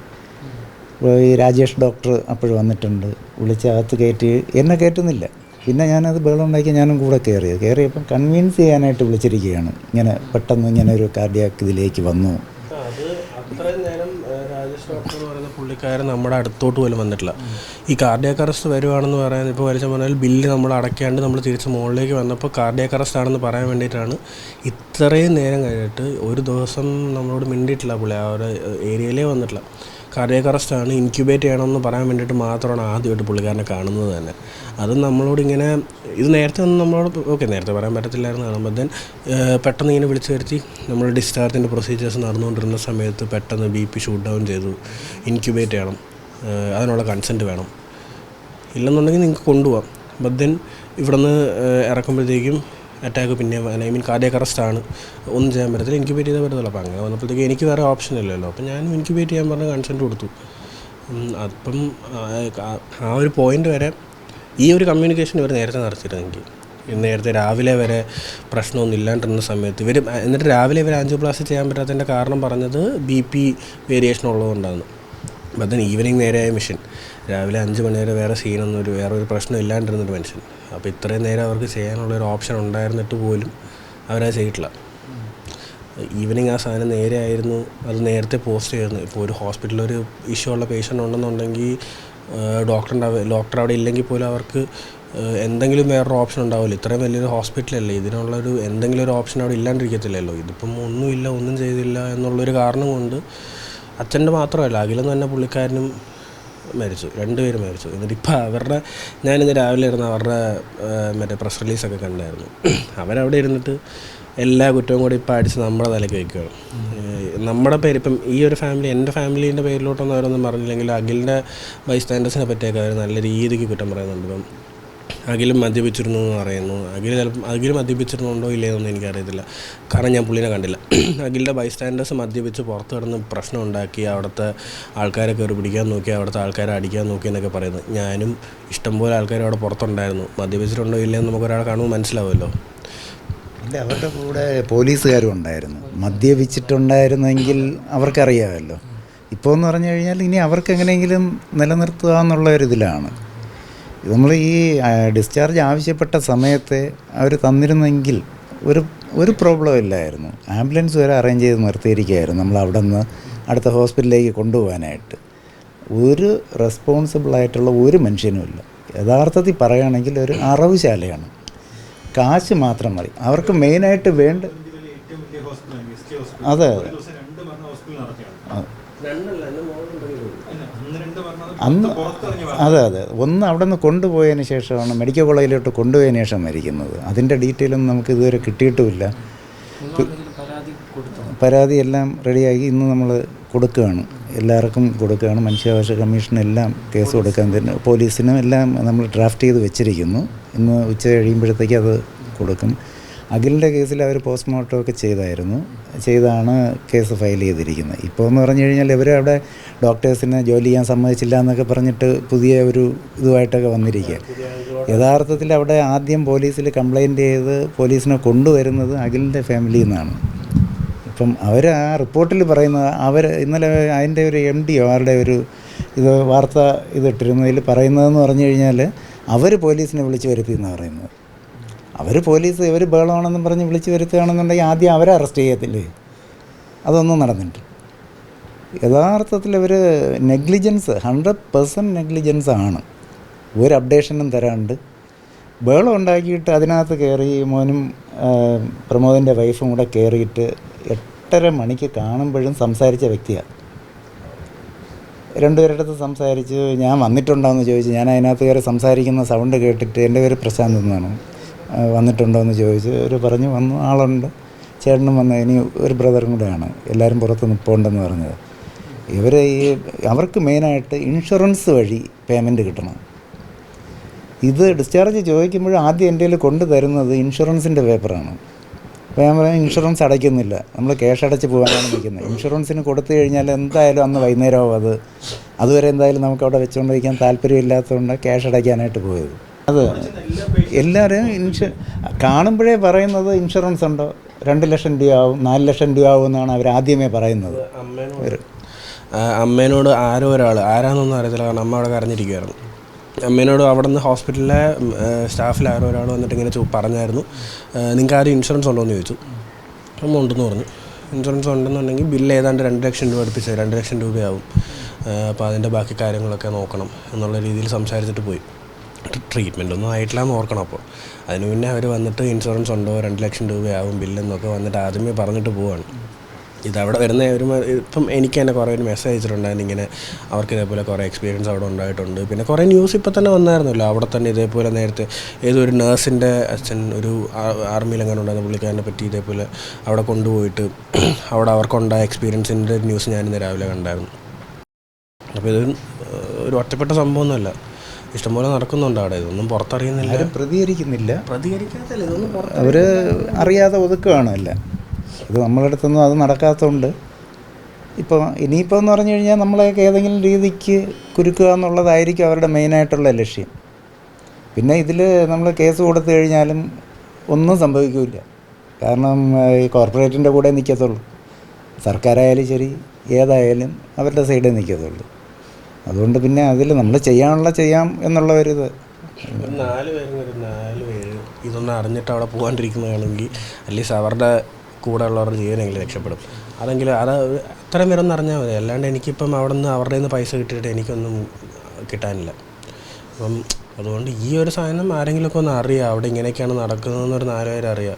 അപ്പോൾ ഈ രാജേഷ് ഡോക്ടർ അപ്പോഴും വന്നിട്ടുണ്ട്. വിളിച്ച് അകത്ത് കയറ്റി എന്നെ കയറ്റുന്നില്ല. പിന്നെ ഞാനത് ബഹളം ഉണ്ടാക്കി ഞാനും കൂടെ കയറിയത്. കയറിയപ്പം കൺവിൻസ് ചെയ്യാനായിട്ട് വിളിച്ചിരിക്കുകയാണ്. ഇങ്ങനെ പെട്ടെന്ന് ഇങ്ങനെ ഒരു കാർഡിയാക്ക് ഇതിലേക്ക് വന്നു. രാജേഷ് ഡോക്ടർ എന്ന് പറയുന്ന പുള്ളിക്കാരൻ നമ്മുടെ അടുത്തോട്ട് പോലും വന്നിട്ടില്ല. ഈ കാർഡിയാക്ക് അറസ്റ്റ് വരുവാണെന്ന് പറയാൻ ഇപ്പോൾ വലിച്ച പറഞ്ഞാൽ ബില്ല് നമ്മൾ അടയ്ക്കാണ്ട് നമ്മൾ തിരിച്ച് മുകളിലേക്ക് വന്നപ്പോൾ കാർഡിയാക്ക് അറസ്റ്റ് ആണെന്ന് പറയാൻ വേണ്ടിയിട്ടാണ് ഇത്രയും നേരം കഴിഞ്ഞിട്ട് ഒരു ദിവസം നമ്മളോട് മിണ്ടിയിട്ടില്ല പുള്ളി. ആ ഒരു ഏരിയയിലേ വന്നിട്ടില്ല. ആണ് ഇൻക്യുബേറ്റ് ചെയ്യണമെന്ന് പറയാൻ വേണ്ടിയിട്ട് മാത്രമാണ് ആദ്യമായിട്ട് പുള്ളിക്കാരനെ കാണുന്നത് തന്നെ. അത് നമ്മളോട് ഇങ്ങനെ ഇത് നേരത്തെ ഒന്നും നമ്മളോട് ഓക്കെ നേരത്തെ പറയാൻ പറ്റത്തില്ലായിരുന്നു. കാണുമ്പോൾ ദെൻ പെട്ടെന്ന് ഇങ്ങനെ വിളിച്ചു വരുത്തി. നമ്മൾ ഡിസ്ചാർജിന്റെ പ്രൊസീജിയേഴ്സ് നടന്നുകൊണ്ടിരുന്ന സമയത്ത് പെട്ടെന്ന് ബി പി ഷൂട്ട് ഡൗൺ ചെയ്തു. ഇൻക്യുബേറ്റ് ചെയ്യണം. അതിനുള്ള കൺസെന്റ് വേണം. ഇല്ലെന്നുണ്ടെങ്കിൽ നിങ്ങൾക്ക് കൊണ്ടുപോകാം ദെൻ ഇവിടുന്ന് ഇറക്കുമ്പോഴത്തേക്കും അറ്റാക്ക് പിന്നെ ഐ മീൻ കാർഡിയക് ആണ്. ഒന്നും ചെയ്യാൻ പറ്റത്തില്ല ഇൻക്യുബേറ്റ് ചെയ്താൽ പറ്റത്തില്ല. അപ്പോൾ അങ്ങനെ വന്നപ്പോഴത്തേക്ക് എനിക്ക് വേറെ ഓപ്ഷൻ ഇല്ലല്ലോ. അപ്പോൾ ഞാൻ ഇൻക്യുബേറ്റ് ചെയ്യാൻ പറഞ്ഞ കൺസെന്റ് കൊടുത്തു. അപ്പം ആ ഒരു പോയിന്റ് വരെ ഈ ഒരു കമ്മ്യൂണിക്കേഷൻ ഇവർ നേരത്തെ നടത്തിയിരുന്നെങ്കിൽ. നേരത്തെ രാവിലെ വരെ പ്രശ്നമൊന്നും ഇല്ലാണ്ടിരുന്ന സമയത്ത് ഇവർ എന്നിട്ട് രാവിലെ ഇവർ ആൻജിയോപ്ലാസ്റ്റി ചെയ്യാൻ പറ്റാത്തതിന്റെ കാരണം പറഞ്ഞത് ബി പി വേരിയേഷൻ ഉള്ളതുകൊണ്ടാണ്. അപ്പം അതിന് ഈവനിങ് നേരെയായ മെഷീൻ രാവിലെ അഞ്ച് മണി വരെ വേറെ സീനൊന്നും ഒരു വേറെ ഒരു പ്രശ്നം ഇല്ലാണ്ടിരുന്നൊരു മനുഷ്യൻ. അപ്പോൾ ഇത്രയും നേരം അവർക്ക് ചെയ്യാനുള്ളൊരു ഓപ്ഷൻ ഉണ്ടായിരുന്നിട്ട് പോലും അവരത് ചെയ്തിട്ടില്ല. ഈവനിങ് ആ സാധനം നേരെ ആയിരുന്നു. അത് നേരത്തെ പോസ്റ്റ് ചെയ്യുന്നത് ഇപ്പോൾ ഒരു ഹോസ്പിറ്റലിൽ ഒരു ഇഷ്യൂ ഉള്ള പേഷ്യന്റ് ഉണ്ടെന്നുണ്ടെങ്കിൽ ഡോക്ടറുണ്ടാവുക ഡോക്ടർ അവിടെ ഇല്ലെങ്കിൽ പോലും അവർക്ക് എന്തെങ്കിലും വേറൊരു ഓപ്ഷൻ ഉണ്ടാവില്ല. ഇത്രയും വലിയൊരു ഹോസ്പിറ്റലല്ലേ ഇതിനുള്ളൊരു എന്തെങ്കിലും ഒരു ഓപ്ഷൻ അവിടെ ഇല്ലാണ്ടിരിക്കത്തില്ലല്ലോ. ഇതിപ്പം ഒന്നുമില്ല ഒന്നും ചെയ്തില്ല എന്നുള്ളൊരു കാരണം കൊണ്ട് അച്ഛന്റെ മാത്രമല്ല അഖിലം തന്നെ പുള്ളിക്കാരനും മരിച്ചു. രണ്ടുപേരും മരിച്ചു. എന്നിട്ട് ഇപ്പം അവരുടെ ഞാനിന്ന് രാവിലെ ഇരുന്ന് അവരുടെ മറ്റേ പ്രസ് റിലീസൊക്കെ കണ്ടായിരുന്നു. അവരവിടെ ഇരുന്നിട്ട് എല്ലാ കുറ്റവും കൂടി ഇപ്പം അടിച്ച് നമ്മുടെ തലയ്ക്ക് വയ്ക്കുകയാണ്. നമ്മുടെ പേര് ഇപ്പം ഈ ഒരു ഫാമിലി എന്റെ ഫാമിലീന്റെ പേരിലോട്ടൊന്നും അവരൊന്നും പറഞ്ഞില്ലെങ്കിൽ അഖിലിന്റെ ബൈസ്റ്റാൻഡേഴ്സിനെ പറ്റിയൊക്കെ അവർ നല്ല രീതിക്ക് കുറ്റം പറയുന്നുണ്ട്. ഇപ്പം അഖിലും മദ്യപിച്ചിരുന്നു എന്ന് പറയുന്നു. അഖിൽ ചിലപ്പം അഖിൽ മദ്യപിച്ചിരുന്നുണ്ടോ ഇല്ലയെന്നൊന്നും എനിക്കറിയത്തില്ല. കാരണം ഞാൻ പുള്ളിനെ കണ്ടില്ല. അഖിലിന്റെ ബൈസ്റ്റാൻഡേഴ്സ് മദ്യപിച്ച് പുറത്ത് കിടന്ന് പ്രശ്നം ഉണ്ടാക്കി അവിടുത്തെ ആൾക്കാരെ കയറി പിടിക്കാൻ നോക്കി അവിടുത്തെ ആൾക്കാരെ അടിക്കാൻ നോക്കി എന്നൊക്കെ പറയുന്നത്. ഞാനും ഇഷ്ടംപോലെ ആൾക്കാർ അവിടെ പുറത്തുണ്ടായിരുന്നു. മദ്യപിച്ചിട്ടുണ്ടോ നമുക്ക് ഒരാളെ കാണുമ്പോൾ മനസ്സിലാവുമല്ലോ. ഇല്ല അവരുടെ കൂടെ പോലീസുകാരും ഉണ്ടായിരുന്നു. മദ്യപിച്ചിട്ടുണ്ടായിരുന്നെങ്കിൽ അവർക്കറിയാമല്ലോ. ഇപ്പോൾ എന്ന് പറഞ്ഞു കഴിഞ്ഞാൽ ഇനി അവർക്ക് എങ്ങനെയെങ്കിലും നിലനിർത്തുക എന്നുള്ള ഒരു ഇതിലാണ്. നമ്മൾ ഈ ഡിസ്ചാർജ് ആവശ്യപ്പെട്ട സമയത്ത് അവർ തന്നിരുന്നെങ്കിൽ ഒരു ഒരു പ്രോബ്ലം ഇല്ലായിരുന്നു. ആംബുലൻസ് വരെ അറേഞ്ച് ചെയ്ത് നിർത്തിയിരിക്കുകയായിരുന്നു നമ്മൾ അവിടെ നിന്ന് അടുത്ത ഹോസ്പിറ്റലിലേക്ക് കൊണ്ടുപോകാനായിട്ട്. ഒരു റെസ്പോൺസിബിളായിട്ടുള്ള ഒരു മനുഷ്യനുമില്ല യഥാർത്ഥത്തിൽ പറയുകയാണെങ്കിൽ ഒരു അറവുശാലയാണ്. കാശ് മാത്രം മതി. അവർക്ക് മെയിനായിട്ട് വേണ്ട അതെ അതെ. അന്ന് അതെ അതെ. ഒന്ന് അവിടെ നിന്ന് കൊണ്ടുപോയതിന് ശേഷമാണ് മെഡിക്കൽ കോളേജിലോട്ട് കൊണ്ടുപോയതിന് ശേഷം മരിക്കുന്നത്. അതിന്റെ ഡീറ്റെയിലൊന്നും നമുക്ക് ഇതുവരെ കിട്ടിയിട്ടുമില്ല. പരാതി എല്ലാം റെഡിയാക്കി ഇന്ന് നമ്മൾ കൊടുക്കുകയാണ്. എല്ലാവർക്കും കൊടുക്കുകയാണ്. മനുഷ്യാവകാശ കമ്മീഷനെല്ലാം കേസ് കൊടുക്കാൻ തന്നെ പോലീസിനും എല്ലാം നമ്മൾ ഡ്രാഫ്റ്റ് ചെയ്ത് വെച്ചിരിക്കുന്നു. ഇന്ന് ഉച്ച കഴിയുമ്പോഴത്തേക്ക് അത് കൊടുക്കും. അഖിലിന്റെ കേസിൽ അവർ പോസ്റ്റ്മോർട്ടം ഒക്കെ ചെയ്തായിരുന്നു. ചെയ്താണ് കേസ് ഫയൽ ചെയ്തിരിക്കുന്നത്. ഇപ്പോൾ എന്ന് പറഞ്ഞു കഴിഞ്ഞാൽ ഇവർ അവിടെ ഡോക്ടേഴ്സിനെ ജോലി ചെയ്യാൻ സമ്മതിച്ചില്ല എന്നൊക്കെ പറഞ്ഞിട്ട് പുതിയ ഒരു ഇതുമായിട്ടൊക്കെ വന്നിരിക്കുക. യഥാർത്ഥത്തിൽ അവിടെ ആദ്യം പോലീസിൽ കംപ്ലൈന്റ് ചെയ്ത് പോലീസിനെ കൊണ്ടുവരുന്നത് അഖിലിന്റെ ഫാമിലിയിൽ നിന്നാണ്. ഇപ്പം അവർ ആ റിപ്പോർട്ടിൽ പറയുന്നത് അവർ ഇന്നലെ അതിന്റെ ഒരു എം ഡിയോ അവരുടെ ഒരു ഇത് വാർത്ത ഇതിട്ടിരുന്നതിൽ പറയുന്നതെന്ന് പറഞ്ഞു കഴിഞ്ഞാൽ അവർ പോലീസിനെ വിളിച്ച് വരുത്തി എന്നാണ് പറയുന്നത്. അവർ പോലീസ് ഇവർ ബഹളമാണെന്നും പറഞ്ഞ് വിളിച്ചു വരുത്തുകയാണെന്നുണ്ടെങ്കിൽ ആദ്യം അവരെ അറസ്റ്റ് ചെയ്യത്തില്ലേ? അതൊന്നും നടന്നിട്ട് യഥാർത്ഥത്തിൽ അവർ നെഗ്ലിജൻസ് ഹൺഡ്രഡ് പെർസെന്റ് നെഗ്ലിജൻസ് ആണ്. ഒരു അപ്ഡേഷനും തരാണ്ട്. ബഹളം ഉണ്ടാക്കിയിട്ട് അതിനകത്ത് കയറി മോനും പ്രമോദിന്റെ വൈഫും കൂടെ കയറിയിട്ട് എട്ടര മണിക്ക് കാണുമ്പോഴും സംസാരിച്ച വ്യക്തിയാണ് രണ്ടുപേരുടെ സംസാരിച്ച് ഞാൻ വന്നിട്ടുണ്ടോ എന്ന് ചോദിച്ചു ഞാൻ അതിനകത്ത് കയറി സംസാരിക്കുന്ന സൗണ്ട് കേട്ടിട്ട് എന്റെ പേര് പ്രശാന്ത് എന്നാണ്. വന്നിട്ടുണ്ടോ എന്ന് ചോദിച്ചു അവർ പറഞ്ഞു വന്നു ആളുണ്ട്. ചേട്ടനും വന്ന ഇനി ഒരു ബ്രദറും കൂടെയാണ്. എല്ലാവരും പുറത്ത് നിൽപ്പുണ്ടെന്ന് പറഞ്ഞത്. ഇവർ ഈ അവർക്ക് മെയിനായിട്ട് ഇൻഷുറൻസ് വഴി പേയ്മെന്റ് കിട്ടണം. ഇത് ഡിസ്ചാർജ് ചോദിക്കുമ്പോൾ ആദ്യം എന്റെ കയ്യിൽ കൊണ്ടു തരുന്നത് ഇൻഷുറൻസിന്റെ പേപ്പറാണ്. അപ്പോൾ ഞാൻ പറയാം ഇൻഷുറൻസ് അടയ്ക്കുന്നില്ല. നമ്മൾ ക്യാഷ് അടച്ച് പോകാനാണ് നിൽക്കുന്നത്. ഇൻഷുറൻസിന് കൊടുത്തു കഴിഞ്ഞാൽ എന്തായാലും അന്ന് വൈകുന്നേരമാവും അത്. അതുവരെ എന്തായാലും നമുക്ക് അവിടെ വെച്ചുകൊണ്ടിരിക്കാൻ താല്പര്യമില്ലാത്തതുകൊണ്ട് ക്യാഷ് അടയ്ക്കാനായിട്ട് പോയത്. അത് എല്ലാവരും ഇൻഷു കാണുമ്പോഴേ പറയുന്നത് ഇൻഷുറൻസ് ഉണ്ടോ? രണ്ട് ലക്ഷം രൂപയാവും നാല് ലക്ഷം രൂപയാവും എന്നാണ് അവർ ആദ്യമേ പറയുന്നത്. അമ്മേനോട്. ആരോ ഒരാൾ ആരാന്നൊന്നും അറിയത്തില്ല കാരണം അമ്മ അവിടെ കരഞ്ഞിരിക്കുകയായിരുന്നു അമ്മേനോട് അവിടെ നിന്ന് ഹോസ്പിറ്റലിലെ സ്റ്റാഫിൽ ആരോ ഒരാൾ വന്നിട്ട് ഇങ്ങനെ പറഞ്ഞായിരുന്നു. നിങ്ങൾക്ക് ആരും ഇൻഷുറൻസ് ഉണ്ടോ എന്ന് ചോദിച്ചു. അമ്മ ഉണ്ടെന്ന് പറഞ്ഞു. ഇൻഷുറൻസ് ഉണ്ടെന്നുണ്ടെങ്കിൽ ബില്ല് ഏതാണ്ട് രണ്ട് ലക്ഷം രൂപ അടുപ്പിച്ച് രണ്ട് ലക്ഷം രൂപയാവും. അപ്പോൾ അതിന്റെ ബാക്കി കാര്യങ്ങളൊക്കെ നോക്കണം എന്നുള്ള രീതിയിൽ സംസാരിച്ചിട്ട് പോയി. ട്രീറ്റ്മെന്റ് ഒന്നും ആയിട്ടില്ല എന്ന് ഓർക്കണം അപ്പോൾ. അതിന് മുന്നേ അവർ വന്നിട്ട് ഇൻഷുറൻസ് ഉണ്ടോ? രണ്ട് ലക്ഷം രൂപയാവും ബില്ലെന്നൊക്കെ വന്നിട്ട് ആദ്യമേ പറഞ്ഞിട്ട് പോവാണ്. ഇതവിടെ വരുന്ന ഒരു ഇപ്പം എനിക്ക് തന്നെ കുറേ ഒരു മെസ്സേജ് അയച്ചിട്ടുണ്ടായിരുന്നു ഇങ്ങനെ അവർക്ക് ഇതേപോലെ കുറേ എക്സ്പീരിയൻസ് അവിടെ ഉണ്ടായിട്ടുണ്ട്. പിന്നെ കുറേ ന്യൂസ് ഇപ്പം തന്നെ വന്നായിരുന്നല്ലോ. അവിടെ തന്നെ ഇതേപോലെ നേരത്തെ ഏതൊരു നേഴ്സിന്റെ അച്ഛൻ ഒരു ആർമിയിൽ അങ്ങനെ ഉണ്ടായിരുന്ന പുള്ളിക്കാരനെ പറ്റി ഇതേപോലെ അവിടെ കൊണ്ടുപോയിട്ട് അവിടെ അവർക്കുണ്ടായ എക്സ്പീരിയൻസിന്റെ ന്യൂസ് ഞാനിന്ന് രാവിലെ കണ്ടായിരുന്നു. അപ്പോൾ ഇതൊരു ഒരു ഒറ്റപ്പെട്ട സംഭവമൊന്നുമല്ല. ഇഷ്ടംപോലെ നടക്കുന്നുണ്ട് അവിടെ. ഇതൊന്നും പുറത്തറിയുന്നില്ല. ആരും പ്രതികരിക്കുന്നില്ല. പ്രതികരിക്കാത്തല്ല ഇതൊന്നും പുറത്ത് അവർ അറിയാതെ ഒതുക്കുകയാണ് എല്ലാം. ഇത് നമ്മളുടെ അടുത്തൊന്നും അത് നടക്കാത്തതുകൊണ്ട്. ഇപ്പോൾ ഇനിയിപ്പോൾ എന്ന് പറഞ്ഞു കഴിഞ്ഞാൽ നമ്മളെയൊക്കെ ഏതെങ്കിലും രീതിക്ക് കുരുക്കുക എന്നുള്ളതായിരിക്കും അവരുടെ മെയിനായിട്ടുള്ള ലക്ഷ്യം. പിന്നെ ഇതിൽ നമ്മൾ കേസ് കൊടുത്തു കഴിഞ്ഞാലും ഒന്നും സംഭവിക്കില്ല. കാരണം ഈ കോർപ്പറേറ്റിന്റെ കൂടെ നിൽക്കത്തുള്ളൂ സർക്കാരായാലും ശരി ഏതായാലും അവരുടെ സൈഡേ നിൽക്കത്തുള്ളൂ അതുകൊണ്ട് പിന്നെ അതിൽ നമ്മൾ ചെയ്യാനുള്ള ചെയ്യാം എന്നുള്ള ഒരു ഇത്. ഒരു നാല് പേരും ഒരു നാല് പേര് ഇതൊന്നും അറിഞ്ഞിട്ട് അവിടെ പോകാണ്ടിരിക്കുന്നതാണെങ്കിൽ അറ്റ്ലീസ്റ്റ് അവരുടെ കൂടെ ഉള്ളവരുടെ ജീവനെങ്കിലും രക്ഷപ്പെടും. അതെങ്കിലും അത് അത്രയും പേരൊന്നും അറിഞ്ഞാൽ മതി. അല്ലാണ്ട് എനിക്കിപ്പം അവിടെ നിന്ന് അവരുടെ നിന്ന് പൈസ കിട്ടിയിട്ട് എനിക്കൊന്നും കിട്ടാനില്ല. അപ്പം അതുകൊണ്ട് ഈ ഒരു സാധനം ആരെങ്കിലുമൊക്കെ ഒന്ന് അറിയുക അവിടെ ഇങ്ങനെയൊക്കെയാണ് നടക്കുന്നതെന്നൊരു നാല് പേര് അറിയുക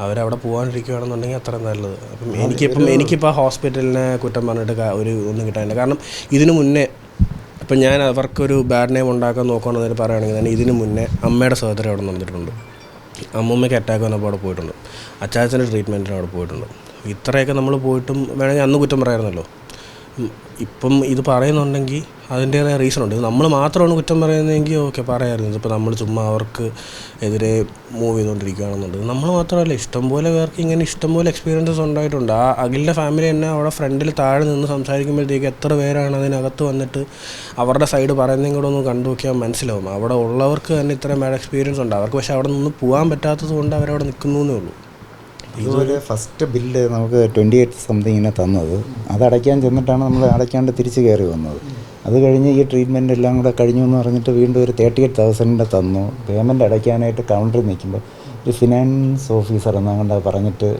അവരവിടെ പോകാണ്ടിരിക്കുകയാണെന്നുണ്ടെങ്കിൽ അത്ര നല്ലത്. അപ്പം എനിക്കിപ്പം എനിക്കിപ്പോൾ ഹോസ്പിറ്റലിനെ കുറ്റം പറഞ്ഞിട്ട് ഒരു ഒന്നും കിട്ടാനില്ല. കാരണം ഇതിനു മുന്നേ ഇപ്പം ഞാൻ അവർക്കൊരു ബാഡ് നെയിം ഉണ്ടാക്കാൻ നോക്കുകയാണെന്ന് പറയുകയാണെങ്കിൽ തന്നെ ഇതിന് മുന്നേ അമ്മയുടെ സഹോദരൻ അവിടെ നിന്നിട്ടുണ്ട്. അമ്മൂമ്മയ്ക്ക് അറ്റാക്ക് വന്നപ്പോൾ അവിടെ പോയിട്ടുണ്ട്. അച്ചാച്ചന്റെ ട്രീറ്റ്മെന്റിന് അവിടെ പോയിട്ടുണ്ട്. ഇത്രയൊക്കെ നമ്മൾ പോയിട്ടും വേണമെങ്കിൽ അന്ന് കുറ്റം പറയായിരുന്നല്ലോ. ഉം, ഇപ്പം ഇത് പറയുന്നുണ്ടെങ്കിൽ അതിന്റേതായ റീസൺ ഉണ്ട് നമ്മൾ മാത്രമാണ് കുറ്റം പറയുന്നതെങ്കിൽ ഓക്കെ പറയാമായിരുന്നു. ഇപ്പോൾ നമ്മൾ ചുമ്മാ അവർക്ക് എതിരെ മൂവ് ചെയ്തുകൊണ്ടിരിക്കുകയാണെന്നുണ്ട് നമ്മൾ മാത്രമല്ല ഇഷ്ടംപോലെ പേർക്ക് ഇങ്ങനെ ഇഷ്ടംപോലെ എക്സ്പീരിയൻസസ് ഉണ്ടായിട്ടുണ്ട്. ആ അഖിലിന്റെ ഫാമിലി തന്നെ അവിടെ ഫ്രണ്ടിൽ താഴെ നിന്ന് സംസാരിക്കുമ്പോഴത്തേക്ക് എത്ര പേരാണ് അതിനകത്ത് വന്നിട്ട് അവരുടെ സൈഡ് പറയുന്നതും കൂടെ ഒന്ന് കണ്ടു നോക്കിയാൽ മനസ്സിലാവും. അവിടെ ഉള്ളവർക്ക് തന്നെ ഇത്രയും ബാഡ് എക്സ്പീരിയൻസ് ഉണ്ട്. അവർക്ക് പക്ഷേ അവിടെ നിന്ന് പോകാൻ പറ്റാത്തത് കൊണ്ട് അവരവിടെ നിൽക്കുന്നു എന്നേ ഉള്ളൂ. ഇതുപോലെ ഫസ്റ്റ് ബില്ല് നമുക്ക് ട്വന്റി എയ്റ്റ് സംതിങ്ങിനെ തന്നത്. അത് അടയ്ക്കാൻ ചെന്നിട്ടാണ് നമ്മൾ അടയ്ക്കാണ്ട് തിരിച്ച് കയറി വന്നത്. അത് കഴിഞ്ഞ് ഈ ട്രീറ്റ്മെന്റ് എല്ലാം കൂടെ കഴിഞ്ഞു എന്ന് പറഞ്ഞിട്ട് വീണ്ടും ഒരു തേർട്ടി എയ്റ്റ് തൗസൻഡിന്റെ തന്നു. പേയ്മെന്റ് അടയ്ക്കാനായിട്ട് കൗണ്ടറിൽ നിൽക്കുമ്പോൾ ഒരു ഫിനാൻസ് ഓഫീസർ എന്നങ്ങണ്ട് പറഞ്ഞിട്ട്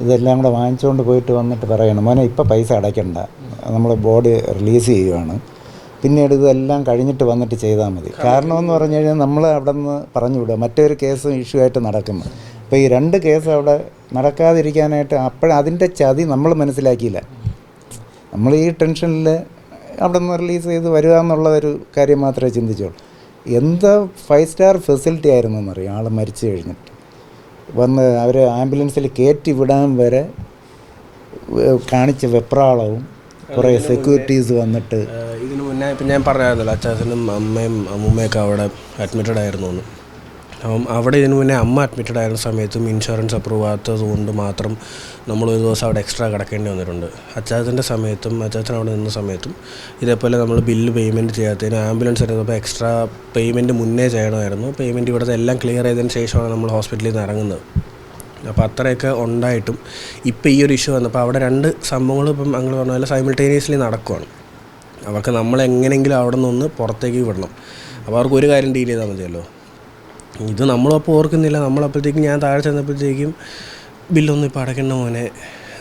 ഇതെല്ലാം കൂടെ വാങ്ങിച്ചുകൊണ്ട് പോയിട്ട് വന്നിട്ട് പറയണം മോനെ ഇപ്പോൾ പൈസ അടയ്ക്കണ്ട. നമ്മൾ ബോഡി റിലീസ് ചെയ്യുവാണ്. പിന്നീട് ഇതെല്ലാം കഴിഞ്ഞിട്ട് വന്നിട്ട് ചെയ്താൽ മതി. കാരണം എന്ന് പറഞ്ഞു കഴിഞ്ഞാൽ നമ്മൾ അവിടെ നിന്ന് പറഞ്ഞു വിടുക മറ്റൊരു കേസും ഇഷ്യൂ ആയിട്ട് നടക്കുന്നു അപ്പോൾ ഈ രണ്ട് കേസ് അവിടെ നടക്കാതിരിക്കാനായിട്ട് അപ്പോഴും അതിന്റെ ചതി നമ്മൾ മനസ്സിലാക്കിയില്ല. നമ്മൾ ഈ ടെൻഷനിൽ അവിടെ നിന്ന് റിലീസ് ചെയ്ത് വരിക എന്നുള്ള ഒരു കാര്യം മാത്രമേ ചിന്തിച്ചുള്ളൂ. എന്താ ഫൈവ് സ്റ്റാർ ഫെസിലിറ്റി ആയിരുന്നു എന്നറിയാം ആൾ മരിച്ചു കഴിഞ്ഞിട്ട്. വന്ന് അവർ ആംബുലൻസിൽ കയറ്റി വിടാൻ വരെ കാണിച്ച വെപ്രാളവും കുറേ സെക്യൂരിറ്റീസ് വന്നിട്ട് ഇതിന് മുന്നേ ഇപ്പം ഞാൻ പറഞ്ഞായിരുന്നല്ലോ അച്ചാച്ചനും അമ്മയും അമ്മൂമ്മയൊക്കെ അവിടെ അഡ്മിറ്റഡ് ആയിരുന്നു എന്ന്. അപ്പം അവിടെ ഇതിന് മുന്നേ അമ്മ അഡ്മിറ്റഡ് ആയിരുന്ന സമയത്തും ഇൻഷുറൻസ് അപ്രൂവ് ആകാത്തത് കൊണ്ട് മാത്രം നമ്മൾ ഒരു ദിവസം അവിടെ എക്സ്ട്രാ കിടക്കേണ്ടി വന്നിട്ടുണ്ട്. അച്ചാച്ചന്റെ സമയത്തും അച്ചാച്ചൻ അവിടെ നിന്ന സമയത്തും ഇതേപോലെ നമ്മൾ ബില്ല് പേയ്മെന്റ് ചെയ്യാത്തതിന് ആംബുലൻസ് എടുത്തപ്പോൾ എക്സ്ട്രാ പേയ്മെന്റ് മുന്നേ ചെയ്യണമായിരുന്നു. പേയ്മെന്റ് ഇവിടുത്തെ എല്ലാം ക്ലിയർ ചെയ്തതിന് ശേഷമാണ് നമ്മൾ ഹോസ്പിറ്റലിൽ നിന്ന് ഇറങ്ങുന്നത്. അപ്പോൾ അത്രയൊക്കെ ഉണ്ടായിട്ടും ഇപ്പോൾ ഈ ഒരു ഇഷ്യൂ വന്നപ്പോൾ അവിടെ രണ്ട് സംഭവങ്ങൾ ഇപ്പം അങ്ങനെ പറഞ്ഞ പോലെ സൈമിൾട്ടേനിയസ്ലി നടക്കുവാണ്. അവർക്ക് നമ്മൾ എങ്ങനെയെങ്കിലും അവിടെ നിന്ന് പുറത്തേക്ക് വിടണം. അപ്പോൾ അവർക്ക് ഒരു കാര്യം ഡീൽ ചെയ്താൽ മതിയല്ലോ? ഇത് നമ്മളപ്പോൾ ഓർക്കുന്നില്ല. നമ്മളപ്പോഴത്തേക്കും ഞാൻ താഴെ ചെന്നപ്പോഴത്തേക്കും ബില്ലൊന്നും ഇപ്പോൾ അടയ്ക്കണ്ട മോനെ.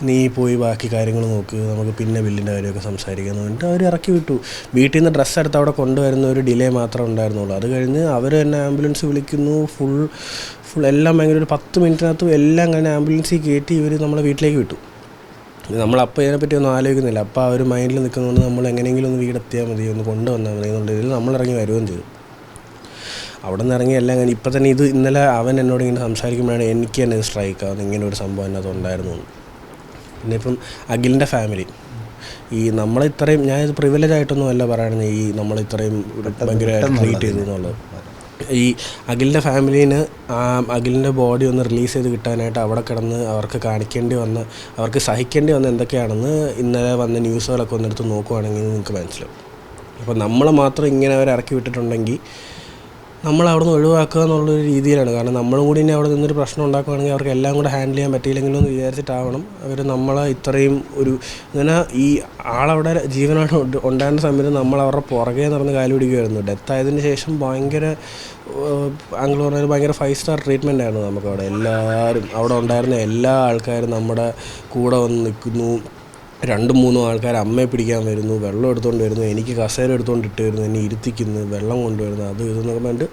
നീ പോയി ബാക്കി കാര്യങ്ങൾ നോക്ക്. നമുക്ക് പിന്നെ ബില്ലിന്റെ കാര്യമൊക്കെ സംസാരിക്കാമെന്ന് പറഞ്ഞിട്ട് അവർ ഇറക്കി വിട്ടു. വീട്ടിൽ നിന്ന് ഡ്രസ്സ് എടുത്ത് അവിടെ കൊണ്ടുവരുന്ന ഒരു ഡിലേ മാത്രമേ ഉണ്ടായിരുന്നുള്ളൂ. അത് കഴിഞ്ഞ് അവർ തന്നെ ആംബുലൻസ് വിളിക്കുന്നു. ഫുൾ ഫുൾ എല്ലാം ഭയങ്കര ഒരു പത്ത് മിനിറ്റിനകത്ത് എല്ലാം കഴിഞ്ഞ് ആംബുലൻസിൽ കയറ്റി ഇവർ നമ്മളെ വീട്ടിലേക്ക് വിട്ടു. നമ്മളപ്പോൾ ഇതിനെപ്പറ്റി ഒന്നും ആലോചിക്കുന്നില്ല. അപ്പോൾ ആ ഒരു മൈൻഡിൽ നിൽക്കുന്നതുകൊണ്ട് നമ്മൾ എങ്ങനെയെങ്കിലും ഒന്ന് വീടെത്തിയാൽ മതി. ഒന്ന് കൊണ്ടുവന്നാൽ മതി എന്നുള്ള ഇതിൽ നമ്മളിറങ്ങി വരുകയും ചെയ്തു. അവിടെ നിന്ന് ഇറങ്ങി എല്ലാം കഴിഞ്ഞ് ഇപ്പം തന്നെ ഇത് ഇന്നലെ അവൻ എന്നോട് ഇങ്ങനെ സംസാരിക്കുമ്പോഴാണ് എനിക്ക് തന്നെ ഇത് സ്ട്രൈക്ക് ആവുന്നത്. ഇങ്ങനെ ഒരു സംഭവം അതിനകത്ത് ഉണ്ടായിരുന്നു. പിന്നെ ഇപ്പം അഖിലിന്റെ ഫാമിലി ഈ നമ്മളെ ഇത്രയും ഞാൻ ഇത് പ്രിവിലേജ് ആയിട്ടൊന്നും അല്ല പറയുന്നത് ഈ നമ്മൾ ഇത്രയും ഭയങ്കരമായിട്ട് ട്രീറ്റ് ചെയ്തു എന്നുള്ളത്. ഈ അഖിലിന്റെ ഫാമിലീന് ആ അഖിലിന്റെ ബോഡി ഒന്ന് റിലീസ് ചെയ്ത് കിട്ടാനായിട്ട് അവിടെ കിടന്ന് അവർക്ക് കാണിക്കേണ്ടി വന്ന അവർക്ക് സഹിക്കേണ്ടി വന്ന എന്തൊക്കെയാണെന്ന് ഇന്നലെ വന്ന ന്യൂസുകളൊക്കെ ഒന്നെടുത്ത് നോക്കുവാണെങ്കിൽ നിങ്ങൾക്ക് മനസ്സിലാവും. അപ്പോൾ നമ്മൾ മാത്രം ഇങ്ങനെ അവർ ഇറക്കി വിട്ടിട്ടുണ്ടെങ്കിൽ നമ്മൾ അവിടെ നിന്ന് ഒഴിവാക്കുക എന്നുള്ളൊരു രീതിയിലാണ്. കാരണം നമ്മളും കൂടി ഇനി അവിടെ നിന്നൊരു പ്രശ്നം ഉണ്ടാക്കുകയാണെങ്കിൽ അവർക്ക് എല്ലാം കൂടെ ഹാൻഡിൽ ചെയ്യാൻ പറ്റിയില്ലെങ്കിലും എന്ന് വിചാരിച്ചിട്ടാവണം അവർ നമ്മളെ ഇത്രയും ഒരു ഇങ്ങനെ ഈ ആളവിടെ ജീവനോടെ ഉണ്ട്- ഉണ്ടായിരുന്ന സമയത്ത് നമ്മൾ അവരുടെ പുറകെ നടന്ന് കാലു പിടിക്കുമായിരുന്നു ഡെത്ത് ആയതിന് ശേഷം ഭയങ്കര ആംഗ്ലോ പറഞ്ഞാൽ ഭയങ്കര ഫൈവ് സ്റ്റാർ ട്രീറ്റ്മെന്റ് ആയിരുന്നു നമുക്കവിടെ. എല്ലാവരും അവിടെ ഉണ്ടായിരുന്ന എല്ലാ ആൾക്കാരും നമ്മുടെ കൂടെ വന്ന് നിൽക്കുന്നു. രണ്ടും മൂന്നും ആൾക്കാർ അമ്മയെ പിടിക്കാൻ വരുന്നു വെള്ളം എടുത്തുകൊണ്ട് വരുന്നു എനിക്ക് കസേര എടുത്തുകൊണ്ട് ഇട്ട് വരുന്നു എന്നെ ഇരുത്തിക്കുന്നു വെള്ളം കൊണ്ടുവരുന്നു അത് ഇതെന്നൊക്കെ പറഞ്ഞിട്ട്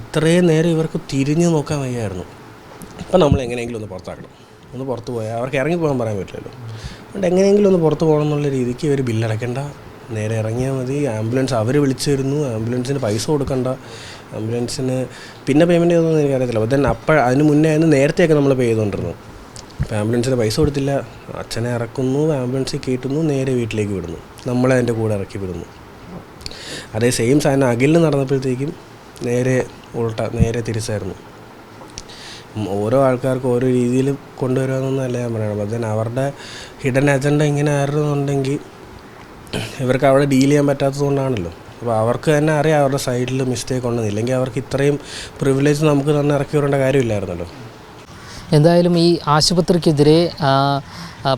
ഇത്രയും നേരം ഇവർക്ക് തിരിഞ്ഞു നോക്കാൻ വയ്യായിരുന്നു. ഇപ്പം നമ്മൾ എങ്ങനെയെങ്കിലും ഒന്ന് പുറത്താക്കണം. ഒന്ന് പുറത്ത് പോയാൽ അവർക്ക് ഇറങ്ങി പോകാൻ പറയാൻ പറ്റില്ലല്ലോ. അതുകൊണ്ട് എങ്ങനെയെങ്കിലും ഒന്ന് പുറത്ത് പോകണം എന്നുള്ള രീതിക്ക് ഇവർ ബില്ലടയ്ക്കണ്ട നേരെ ഇറങ്ങിയാൽ മതി. ആംബുലൻസ് അവർ വിളിച്ചു തരുന്നു ആംബുലൻസിന് പൈസ കൊടുക്കണ്ട. ആംബുലൻസിന് പിന്നെ പേയ്മെന്റ് ചെയ്തതൊന്നും എനിക്കറിയത്തില്ല. അപ്പോൾ തന്നെ അപ്പോൾ അതിന് മുന്നേ ആയിരുന്നു നേരത്തെയൊക്കെ നമ്മൾ പേ ചെയ്തുകൊണ്ടിരുന്നു. അപ്പോൾ ആംബുലൻസിന് പൈസ കൊടുത്തില്ല. അച്ഛനെ ഇറക്കുന്നു ആംബുലൻസിൽ കയറ്റുന്നു നേരെ വീട്ടിലേക്ക് വിടുന്നു. നമ്മളെ അതിന്റെ കൂടെ ഇറക്കി വിടുന്നു. അതേ സെയിം സാധനം അഖിലിന് നടന്നപ്പോഴത്തേക്കും നേരെ ഉൾട്ട നേരെ തിരിച്ചായിരുന്നു. ഓരോ ആൾക്കാർക്കും ഓരോ രീതിയിൽ കൊണ്ടുവരാമെന്നല്ല ഞാൻ പറയണം അപ്പം അവരുടെ ഹിഡൻ അജണ്ട ഇങ്ങനെ ആയിരുന്നുണ്ടെങ്കിൽ ഇവർക്ക് അവിടെ ഡീൽ ചെയ്യാൻ പറ്റാത്തത് കൊണ്ടാണല്ലോ. അപ്പോൾ അവർക്ക് തന്നെ അറിയാം അവരുടെ സൈഡിൽ മിസ്റ്റേക്ക് ഉണ്ടെന്ന്. ഇല്ലെങ്കിൽ അവർക്ക് ഇത്രയും പ്രിവിലേജ് നമുക്ക് തന്നെ ഇറക്കി വിടേണ്ട കാര്യമില്ലായിരുന്നല്ലോ. എന്തായാലും ഈ ആശുപത്രിക്കെതിരെ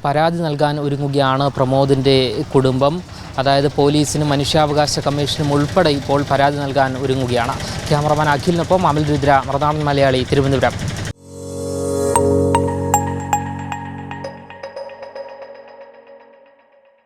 പരാതി നൽകാൻ ഒരുങ്ങുകയാണ് പ്രമോദിന്റെ കുടുംബം. അതായത് പോലീസിനും മനുഷ്യാവകാശ കമ്മീഷനും ഉൾപ്പെടെ ഇപ്പോൾ പരാതി നൽകാൻ ഒരുങ്ങുകയാണ്. ക്യാമറമാൻ അഖിലിനൊപ്പം അമൽ രുദ്ര മൃതാമൻ മലയാളി തിരുവനന്തപുരം.